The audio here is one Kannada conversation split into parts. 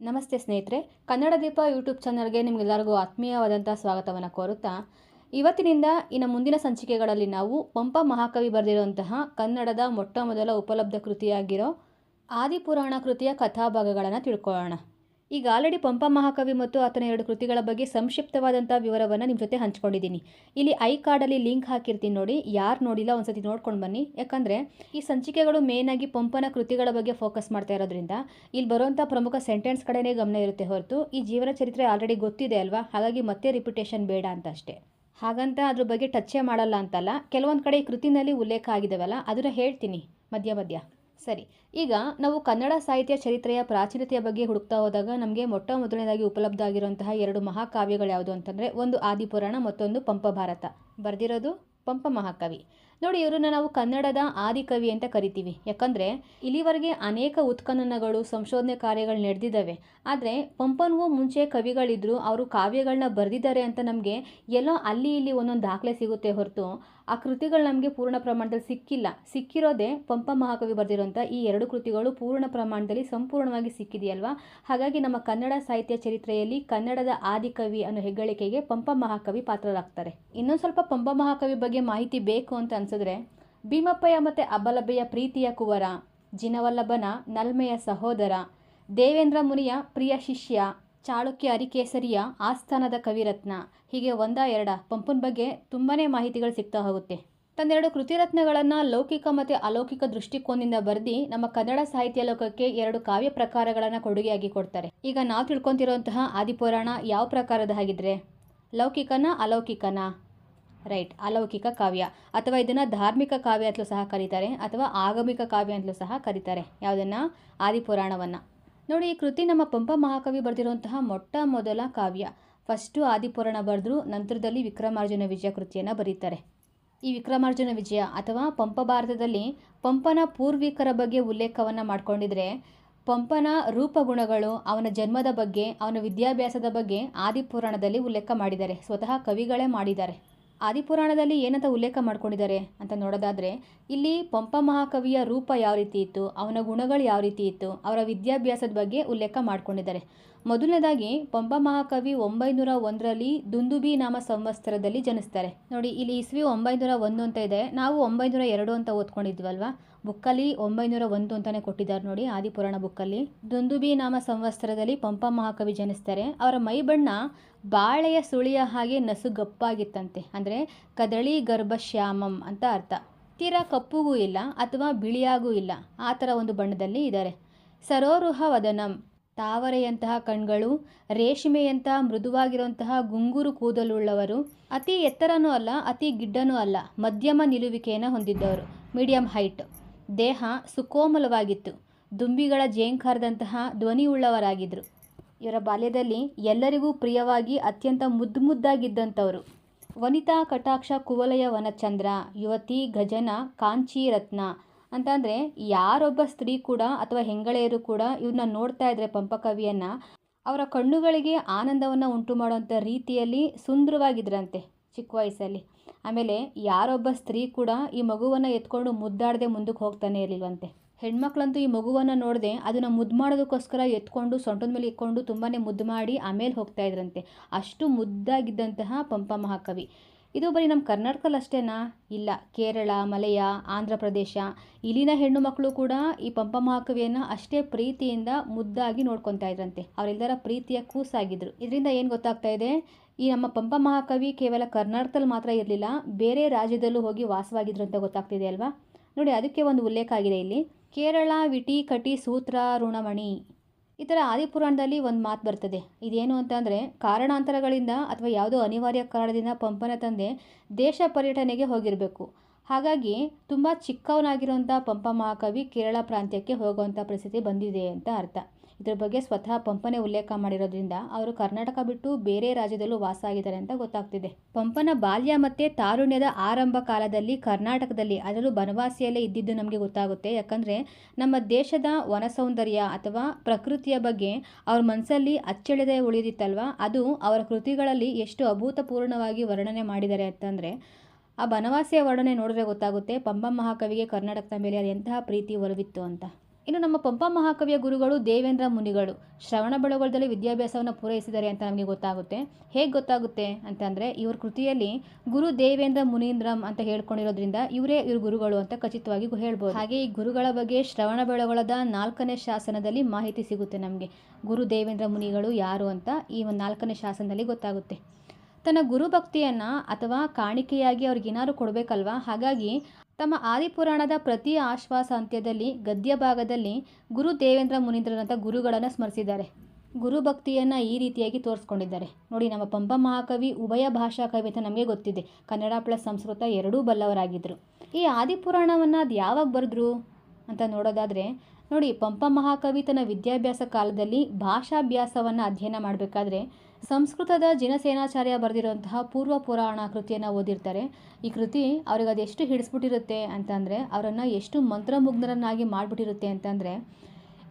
ನಮಸ್ತೆ ಸ್ನೇಹಿತರೆ, ಕನ್ನಡ ದೀಪ ಯೂಟ್ಯೂಬ್ ಚಾನಲ್ಗೆ ನಿಮಗೆಲ್ಲರಿಗೂ ಆತ್ಮೀಯವಾದಂಥ ಸ್ವಾಗತವನ್ನು ಕೋರುತ್ತಾ, ಇವತ್ತಿನಿಂದ ಇನ್ನು ಮುಂದಿನ ಸಂಚಿಕೆಗಳಲ್ಲಿ ನಾವು ಪಂಪ ಮಹಾಕವಿ ಬರೆದಿರುವಂತಹ ಕನ್ನಡದ ಮೊಟ್ಟ ಮೊದಲ ಉಪಲಬ್ಧ ಕೃತಿಯಾಗಿರೋ ಆದಿಪುರಾಣ ಕೃತಿಯ ಕಥಾಭಾಗಗಳನ್ನು ತಿಳ್ಕೊಳ್ಳೋಣ. ಈಗ ಆಲ್ರೆಡಿ ಪಂಪ ಮಹಾಕವಿ ಮತ್ತು ಆತನ ಎರಡು ಕೃತಿಗಳ ಬಗ್ಗೆ ಸಂಕ್ಷಿಪ್ತವಾದಂಥ ವಿವರವನ್ನು ನಿಮ್ಮ ಜೊತೆ ಹಂಚ್ಕೊಂಡಿದ್ದೀನಿ. ಇಲ್ಲಿ ಐ ಕಾರ್ಡಲ್ಲಿ ಲಿಂಕ್ ಹಾಕಿರ್ತೀನಿ ನೋಡಿ, ಯಾರು ನೋಡಿಲ್ಲ ಒಂದ್ಸತಿ ನೋಡ್ಕೊಂಡು ಬನ್ನಿ. ಯಾಕಂದರೆ ಈ ಸಂಚಿಕೆಗಳು ಮೇಯ್ನಾಗಿ ಪಂಪನ ಕೃತಿಗಳ ಬಗ್ಗೆ ಫೋಕಸ್ ಮಾಡ್ತಾ ಇರೋದ್ರಿಂದ ಇಲ್ಲಿ ಬರುವಂಥ ಪ್ರಮುಖ ಸೆಂಟೆನ್ಸ್ ಕಡೆನೇ ಗಮನ ಇರುತ್ತೆ ಹೊರತು. ಈ ಜೀವನ ಚರಿತ್ರೆ ಆಲ್ರೆಡಿ ಗೊತ್ತಿದೆ ಅಲ್ವಾ? ಹಾಗಾಗಿ ಮತ್ತೆ ರಿಪಿಟೇಷನ್ ಬೇಡ ಅಂತ ಅಷ್ಟೇ. ಹಾಗಂತ ಅದ್ರ ಬಗ್ಗೆ ಟಚ್ಚೇ ಮಾಡಲ್ಲ ಅಂತಲ್ಲ, ಕೆಲವೊಂದು ಕಡೆ ಈ ಕೃತಿನಲ್ಲಿ ಉಲ್ಲೇಖ ಆಗಿದ್ದಾವಲ್ಲ ಅದನ್ನು ಹೇಳ್ತೀನಿ. ಮಧ್ಯ ಮಧ್ಯ. ಸರಿ, ಈಗ ನಾವು ಕನ್ನಡ ಸಾಹಿತ್ಯ ಚರಿತ್ರೆಯ ಪ್ರಾಚೀನತೆಯ ಬಗ್ಗೆ ಹುಡುಕ್ತಾ ಹೋದಾಗ ನಮಗೆ ಮೊಟ್ಟ ಮೊದಲನೇದಾಗಿ ಉಪಲಬ್ಧ ಆಗಿರುವಂತಹ ಎರಡು ಮಹಾಕಾವ್ಯಗಳು ಯಾವುದು ಅಂತಂದರೆ ಒಂದು ಆದಿಪುರಾಣ, ಮತ್ತೊಂದು ಪಂಪ ಭಾರತ ಬರೆದಿರೋದು ಪಂಪ ಮಹಾಕವಿ. ನೋಡಿ, ಇವರನ್ನ ನಾವು ಕನ್ನಡದ ಆದಿಕವಿ ಅಂತ ಕರಿತೀವಿ. ಯಾಕಂದರೆ ಇಲ್ಲಿವರೆಗೆ ಅನೇಕ ಉತ್ಖನನಗಳು, ಸಂಶೋಧನೆ ಕಾರ್ಯಗಳು ನಡೆದಿದ್ದಾವೆ. ಆದರೆ ಪಂಪನಿಗೂ ಮುಂಚೆ ಕವಿಗಳಿದ್ರು, ಅವರು ಕಾವ್ಯಗಳನ್ನ ಬರೆದಿದ್ದಾರೆ ಅಂತ ನಮಗೆ ಎಲ್ಲೋ ಅಲ್ಲಿ ಇಲ್ಲಿ ಒಂದೊಂದು ದಾಖಲೆ ಸಿಗುತ್ತೆ ಹೊರತು ಆ ಕೃತಿಗಳು ನಮಗೆ ಪೂರ್ಣ ಪ್ರಮಾಣದಲ್ಲಿ ಸಿಕ್ಕಿಲ್ಲ. ಸಿಕ್ಕಿರೋದೇ ಪಂಪ ಮಹಾಕವಿ ಬರೆದಿರುವಂಥ ಈ ಎರಡು ಕೃತಿಗಳು ಪೂರ್ಣ ಪ್ರಮಾಣದಲ್ಲಿ ಸಂಪೂರ್ಣವಾಗಿ ಸಿಕ್ಕಿದೆಯಲ್ವಾ? ಹಾಗಾಗಿ ನಮ್ಮ ಕನ್ನಡ ಸಾಹಿತ್ಯ ಚರಿತ್ರೆಯಲ್ಲಿ ಕನ್ನಡದ ಆದಿಕವಿ ಅನ್ನೋ ಹೆಗ್ಗಳಿಕೆಗೆ ಪಂಪ ಮಹಾಕವಿ ಪಾತ್ರರಾಗ್ತಾರೆ. ಇನ್ನೊಂದು ಸ್ವಲ್ಪ ಪಂಪ ಮಹಾಕವಿ ಬಗ್ಗೆ ಮಾಹಿತಿ ಬೇಕು ಅಂತ ಅನ್ಸಿದ್ರೆ, ಭೀಮಪ್ಪಯ್ಯ ಮತ್ತು ಅಬ್ಬಲಬ್ಬೆಯ ಪ್ರೀತಿಯ ಕುವರ, ಜಿನವಲ್ಲಭನ, ನಲ್ಮೆಯ ಸಹೋದರ, ದೇವೇಂದ್ರ ಮುನಿಯ ಪ್ರಿಯ ಶಿಷ್ಯ ಚಾಳುಕ್ಯ ಅರಿಕೇಸರಿಯ ಆಸ್ಥಾನದ ಕವಿರತ್ನ. ಹೀಗೆ ಒಂದ ಎರಡ ಪಂಪನ ಬಗ್ಗೆ ತುಂಬಾ ಮಾಹಿತಿಗಳು ಸಿಗ್ತಾ ಹೋಗುತ್ತೆ. ತನ್ನೆರಡು ಕೃತಿರತ್ನಗಳನ್ನು ಲೌಕಿಕ ಮತ್ತು ಅಲೌಕಿಕ ದೃಷ್ಟಿಕೋನದಿಂದ ಬರೆದಿ ನಮ್ಮ ಕನ್ನಡ ಸಾಹಿತ್ಯ ಲೋಕಕ್ಕೆ ಎರಡು ಕಾವ್ಯ ಪ್ರಕಾರಗಳನ್ನು ಕೊಡುಗೆಯಾಗಿ ಕೊಡ್ತಾರೆ. ಈಗ ನಾವು ತಿಳ್ಕೊತಿರುವಂತಹ ಆದಿಪುರಾಣ ಯಾವ ಪ್ರಕಾರದ ಹಾಗಿದ್ರೆ? ಲೌಕಿಕನ ಅಲೌಕಿಕನ. ರೈಟ್, ಅಲೌಕಿಕ ಕಾವ್ಯ. ಅಥವಾ ಇದನ್ನು ಧಾರ್ಮಿಕ ಕಾವ್ಯ ಅಂತಲೂ ಸಹ ಕರೀತಾರೆ, ಅಥವಾ ಆಗಮಿಕ ಕಾವ್ಯ ಅಂತಲೂ ಸಹ ಕರೀತಾರೆ. ಯಾವುದನ್ನು? ಆದಿಪುರಾಣವನ್ನು. ನೋಡಿ, ಈ ಕೃತಿ ನಮ್ಮ ಪಂಪ ಮಹಾಕವಿ ಬರೆದಿರುವಂತಹ ಮೊಟ್ಟ ಮೊದಲ ಕಾವ್ಯ. ಫಸ್ಟು ಆದಿಪುರಾಣ ಬರೆದ್ರು, ನಂತರದಲ್ಲಿ ವಿಕ್ರಮಾರ್ಜುನ ವಿಜಯ ಕೃತಿಯನ್ನು ಬರೀತಾರೆ. ಈ ವಿಕ್ರಮಾರ್ಜುನ ವಿಜಯ ಅಥವಾ ಪಂಪ ಭಾರತದಲ್ಲಿ ಪಂಪನ ಪೂರ್ವಿಕರ ಬಗ್ಗೆ ಉಲ್ಲೇಖವನ್ನು ಮಾಡಿಕೊಂಡಿದ್ರೆ, ಪಂಪನ ರೂಪಗುಣಗಳು ಅವನ ಜನ್ಮದ ಬಗ್ಗೆ, ಅವನ ವಿದ್ಯಾಭ್ಯಾಸದ ಬಗ್ಗೆ ಆದಿಪುರಾಣದಲ್ಲಿ ಉಲ್ಲೇಖ ಮಾಡಿದ್ದಾರೆ. ಸ್ವತಃ ಕವಿಗಳೇ ಮಾಡಿದ್ದಾರೆ. ಆದಿಪುರಾಣದಲ್ಲಿ ಏನಂತ ಉಲ್ಲೇಖ ಮಾಡ್ಕೊಂಡಿದ್ದಾರೆ ಅಂತ ನೋಡೋದಾದರೆ, ಇಲ್ಲಿ ಪಂಪ ಮಹಾಕವಿಯ ರೂಪ ಯಾವ ರೀತಿ ಇತ್ತು, ಅವನ ಗುಣಗಳು ಯಾವ ರೀತಿ ಇತ್ತು, ಅವರ ವಿದ್ಯಾಭ್ಯಾಸದ ಬಗ್ಗೆ ಉಲ್ಲೇಖ ಮಾಡ್ಕೊಂಡಿದ್ದಾರೆ. ಮೊದಲನೇದಾಗಿ ಪಂಪ ಮಹಾಕವಿ ಒಂಬೈನೂರ ಒಂದರಲ್ಲಿ ದುಂದುಬಿ ನಾಮ ಸಂವತ್ಸರದಲ್ಲಿ ಜನಿಸ್ತಾರೆ. ನೋಡಿ, ಇಲ್ಲಿ ಇಸ್ವಿ ಒಂಬೈನೂರ ಒಂದು ಅಂತ ಇದೆ. ನಾವು ಒಂಬೈನೂರ ಎರಡು ಅಂತ ಓದ್ಕೊಂಡಿದ್ವಲ್ವಾ? ಬುಕ್ಕಲ್ಲಿ ಒಂಬೈನೂರ ಒಂದು ಅಂತಾನೆ ಕೊಟ್ಟಿದ್ದಾರೆ ನೋಡಿ, ಆದಿಪುರಾಣ ಬುಕ್ಕಲ್ಲಿ. ದುಂದುಬಿ ನಾಮ ಸಂವತ್ಸರದಲ್ಲಿ ಪಂಪ ಮಹಾಕವಿ ಜನಿಸ್ತಾರೆ. ಅವರ ಮೈ ಬಣ್ಣ ಬಾಳೆಯ ಸುಳಿಯ ಹಾಗೆ ನಸುಗಪ್ಪಾಗಿತ್ತಂತೆ. ಅಂದರೆ ಕದಳಿ ಗರ್ಭಶ್ಯಾಮಂ ಅಂತ ಅರ್ಥ. ತೀರಾ ಕಪ್ಪುಗೂ ಇಲ್ಲ, ಅಥವಾ ಬಿಳಿಯಾಗೂ ಇಲ್ಲ. ಆ ಥರ ಒಂದು ಬಣ್ಣದಲ್ಲಿ ಇದ್ದಾರೆ. ಸರೋರುಹ ವದನಂ. ತಾವರೆಯಂತಹ ಕಣ್ಗಳು ರೇಷ್ಮೆಯಂತಹ ಮೃದುವಾಗಿರುವಂತಹ ಗುಂಗುರು ಕೂದಲುಳ್ಳವರು, ಅತಿ ಎತ್ತರನೂ ಅಲ್ಲ, ಅತಿ ಗಿಡ್ಡನೂ ಅಲ್ಲ, ಮಧ್ಯಮ ನಿಲುವಿಕೆಯನ್ನು ಹೊಂದಿದ್ದವರು. Medium height. ದೇಹ ಸುಕೋಮಲವಾಗಿತ್ತು. ದುಂಬಿಗಳ ಜೇಂಕಾರದಂತಹ ಧ್ವನಿಯುಳ್ಳವರಾಗಿದ್ದರು ಇವರ ಬಾಲ್ಯದಲ್ಲಿ ಎಲ್ಲರಿಗೂ ಪ್ರಿಯವಾಗಿ ಅತ್ಯಂತ ಮುದ್ದು ಮುದ್ದಾಗಿದ್ದಂಥವರು. ವನಿತಾ ಕಟಾಕ್ಷ ಕುವಲಯ ವನಚಂದ್ರ ಯುವತಿ ಗಜನ ಕಾಂಚಿ ರತ್ನ ಅಂತಂದರೆ ಯಾರೊಬ್ಬ ಸ್ತ್ರೀ ಕೂಡ ಅಥವಾ ಹೆಂಗಳೆಯರು ಕೂಡ ಇವ್ರನ್ನ ನೋಡ್ತಾ ಇದ್ರೆ ಪಂಪಕವಿಯನ್ನು ಅವರ ಕಣ್ಣುಗಳಿಗೆ ಆನಂದವನ್ನು ಉಂಟು ಮಾಡುವಂಥ ರೀತಿಯಲ್ಲಿ ಸುಂದರವಾಗಿದ್ರಂತೆ ಚಿಕ್ಕ ವಯಸ್ಸಲ್ಲಿ. ಆಮೇಲೆ ಯಾರೊಬ್ಬ ಸ್ತ್ರೀ ಕೂಡ ಈ ಮಗುವನ್ನು ಎತ್ಕೊಂಡು ಮುದ್ದಾಡದೆ ಮುಂದಕ್ಕೆ ಹೋಗ್ತಾನೆ ಇರಲಿಲ್ವಂತೆ. ಹೆಣ್ಮಕ್ಳಂತೂ ಈ ಮಗುವನ್ನು ನೋಡದೆ ಅದನ್ನು ಮುದ್ದು ಮಾಡೋದಕ್ಕೋಸ್ಕರ ಎತ್ಕೊಂಡು, ಸೊಂಟದ ಮೇಲೆ ಇಟ್ಕೊಂಡು ತುಂಬಾ ಮುದ್ದು ಮಾಡಿ ಆಮೇಲೆ ಹೋಗ್ತಾ ಇದ್ರಂತೆ. ಅಷ್ಟು ಮುದ್ದಾಗಿದ್ದಂತಹ ಪಂಪ ಮಹಾಕವಿ. ಇದು ಬರೀ ನಮ್ಮ ಕರ್ನಾಟಕದಲ್ಲಿ ಅಷ್ಟೇನಾ ಇಲ್ಲ, ಕೇರಳ, ಮಲಯ ಆಂಧ್ರ ಪ್ರದೇಶ ಇಲ್ಲಿನ ಹೆಣ್ಣು ಮಕ್ಕಳು ಕೂಡ ಈ ಪಂಪ ಮಹಾಕವಿಯನ್ನು ಅಷ್ಟೇ ಪ್ರೀತಿಯಿಂದ ಮುದ್ದಾಗಿ ನೋಡ್ಕೊತಾ ಇದ್ರಂತೆ. ಅವರೆಲ್ಲರ ಪ್ರೀತಿಯ ಕೂಸಾಗಿದ್ರು. ಇದರಿಂದ ಏನು ಗೊತ್ತಾಗ್ತಾ ಇದೆ? ಈ ನಮ್ಮ ಪಂಪ ಮಹಾಕವಿ ಕೇವಲ ಕರ್ನಾಟಕದಲ್ಲಿ ಮಾತ್ರ ಇರಲಿಲ್ಲ, ಬೇರೆ ರಾಜ್ಯದಲ್ಲೂ ಹೋಗಿ ವಾಸವಾಗಿದ್ರು ಅಂತ ಗೊತ್ತಾಗ್ತಿದೆ ಅಲ್ವಾ? ನೋಡಿ, ಅದಕ್ಕೆ ಒಂದು ಉಲ್ಲೇಖ ಆಗಿದೆ ಇಲ್ಲಿ. ಕೇರಳ ವಿಟಿ ಕಟಿ ಸೂತ್ರ ಋಣಮಣಿ. ಈ ಥರ ಆದಿಪುರಾಣದಲ್ಲಿ ಒಂದು ಮಾತು ಬರ್ತದೆ. ಇದೇನು ಅಂತಂದರೆ, ಕಾರಣಾಂತರಗಳಿಂದ ಅಥವಾ ಯಾವುದೋ ಅನಿವಾರ್ಯ ಕಾರಣದಿಂದ ಪಂಪನ ತಂದೆ ದೇಶ ಪರ್ಯಟನೆಗೆ ಹೋಗಿರಬೇಕು. ಹಾಗಾಗಿ ತುಂಬ ಚಿಕ್ಕವನಾಗಿರುವಂಥ ಪಂಪ ಮಹಾಕವಿ ಕೇರಳ ಪ್ರಾಂತ್ಯಕ್ಕೆ ಹೋಗುವಂಥ ಪರಿಸ್ಥಿತಿ ಬಂದಿದೆ ಅಂತ ಅರ್ಥ. ಇದ್ರ ಬಗ್ಗೆ ಸ್ವತಃ ಪಂಪನೆ ಉಲ್ಲೇಖ ಮಾಡಿರೋದ್ರಿಂದ ಅವರು ಕರ್ನಾಟಕ ಬಿಟ್ಟು ಬೇರೆ ರಾಜ್ಯದಲ್ಲೂ ವಾಸ ಆಗಿದ್ದಾರೆ ಅಂತ ಗೊತ್ತಾಗ್ತಿದೆ. ಪಂಪನ ಬಾಲ್ಯ ಮತ್ತು ತಾರುಣ್ಯದ ಆರಂಭ ಕಾಲದಲ್ಲಿ ಕರ್ನಾಟಕದಲ್ಲಿ, ಅದರಲ್ಲೂ ಬನವಾಸಿಯಲ್ಲೇ ಇದ್ದಿದ್ದು ನಮಗೆ ಗೊತ್ತಾಗುತ್ತೆ. ಯಾಕಂದರೆ ನಮ್ಮ ದೇಶದ ವನ ಸೌಂದರ್ಯ ಅಥವಾ ಪ್ರಕೃತಿಯ ಬಗ್ಗೆ ಅವ್ರ ಮನಸ್ಸಲ್ಲಿ ಅಚ್ಚಳಿದೆ ಉಳಿದಿತ್ತಲ್ವ? ಅದು ಅವರ ಕೃತಿಗಳಲ್ಲಿ ಎಷ್ಟು ಅಭೂತಪೂರ್ಣವಾಗಿ ವರ್ಣನೆ ಮಾಡಿದ್ದಾರೆ ಅಂತಂದರೆ, ಆ ಬನವಾಸಿಯ ವರ್ಣನೆ ನೋಡಿದ್ರೆ ಗೊತ್ತಾಗುತ್ತೆ ಪಂಪ ಮಹಾಕವಿಗೆ ಕರ್ನಾಟಕದ ಮೇಲೆ ಅದು ಎಂತಹ ಪ್ರೀತಿ ಒಲವಿತ್ತು ಅಂತ. ಇನ್ನು ನಮ್ಮ ಪಂಪ ಮಹಾಕವಿಯ ಗುರುಗಳು ದೇವೇಂದ್ರ ಮುನಿಗಳು. ಶ್ರವಣ ಬೆಳಗೊಳದಲ್ಲಿ ವಿದ್ಯಾಭ್ಯಾಸವನ್ನು ಪೂರೈಸಿದ್ದಾರೆ ಅಂತ ನಮಗೆ ಗೊತ್ತಾಗುತ್ತೆ. ಹೇಗೆ ಗೊತ್ತಾಗುತ್ತೆ ಅಂತಂದರೆ ಇವ್ರ ಕೃತಿಯಲ್ಲಿ ಗುರು ದೇವೇಂದ್ರ ಮುನೀಂದ್ರಂ ಅಂತ ಹೇಳ್ಕೊಂಡಿರೋದ್ರಿಂದ ಇವರೇ ಇವ್ರ ಗುರುಗಳು ಅಂತ ಖಚಿತವಾಗಿ ಹೇಳ್ಬೋದು. ಹಾಗೆ ಈ ಗುರುಗಳ ಬಗ್ಗೆ ಶ್ರವಣ ಬೆಳಗೊಳದ ನಾಲ್ಕನೇ ಶಾಸನದಲ್ಲಿ ಮಾಹಿತಿ ಸಿಗುತ್ತೆ ನಮಗೆ. ಗುರು ದೇವೇಂದ್ರ ಮುನಿಗಳು ಯಾರು ಅಂತ ಈ ಒಂದು ನಾಲ್ಕನೇ ಶಾಸನದಲ್ಲಿ ಗೊತ್ತಾಗುತ್ತೆ. ತನ್ನ ಗುರುಭಕ್ತಿಯನ್ನು ಅಥವಾ ಕಾಣಿಕೆಯಾಗಿ ಅವ್ರಿಗೇನಾದ್ರು ಕೊಡಬೇಕಲ್ವಾ? ಹಾಗಾಗಿ ತಮ್ಮ ಆದಿಪುರಾಣದ ಪ್ರತಿ ಆಶ್ವಾಸ ಅಂತ್ಯದಲ್ಲಿ ಗದ್ಯ ಭಾಗದಲ್ಲಿ ಗುರು ದೇವೇಂದ್ರ ಮುನೀಂದ್ರನಂಥ ಗುರುಗಳನ್ನು ಸ್ಮರಿಸಿದ್ದಾರೆ. ಗುರುಭಕ್ತಿಯನ್ನು ಈ ರೀತಿಯಾಗಿ ತೋರಿಸ್ಕೊಂಡಿದ್ದಾರೆ. ನೋಡಿ, ನಮ್ಮ ಪಂಪ ಮಹಾಕವಿ ಉಭಯ ಭಾಷಾ ಕವಿ ಅಂತ ನಮಗೆ ಗೊತ್ತಿದೆ. ಕನ್ನಡ ಪ್ಲಸ್ ಸಂಸ್ಕೃತ ಎರಡೂ ಬಲ್ಲವರಾಗಿದ್ದರು ಈ ಆದಿಪುರಾಣವನ್ನು ಅದು ಯಾವಾಗ ಬರೆದ್ರು ಅಂತ ನೋಡೋದಾದರೆ, ನೋಡಿ, ಪಂಪ ಮಹಾಕವಿ ತನ್ನ ವಿದ್ಯಾಭ್ಯಾಸ ಕಾಲದಲ್ಲಿ ಭಾಷಾಭ್ಯಾಸವನ್ನು ಅಧ್ಯಯನ ಮಾಡಬೇಕಾದ್ರೆ ಸಂಸ್ಕೃತದ ಜಿನಸೇನಾಚಾರ್ಯ ಬರೆದಿರುವಂತಹ ಪೂರ್ವ ಪುರಾಣ ಕೃತಿಯನ್ನು ಓದಿರ್ತಾರೆ. ಈ ಕೃತಿ ಅವ್ರಿಗೆ ಅದೆಷ್ಟು ಹಿಡಿಸ್ಬಿಟ್ಟಿರುತ್ತೆ ಅಂತಂದರೆ, ಅವರನ್ನು ಎಷ್ಟು ಮಂತ್ರಮುಗ್ಧರನ್ನಾಗಿ ಮಾಡಿಬಿಟ್ಟಿರುತ್ತೆ ಅಂತಂದರೆ,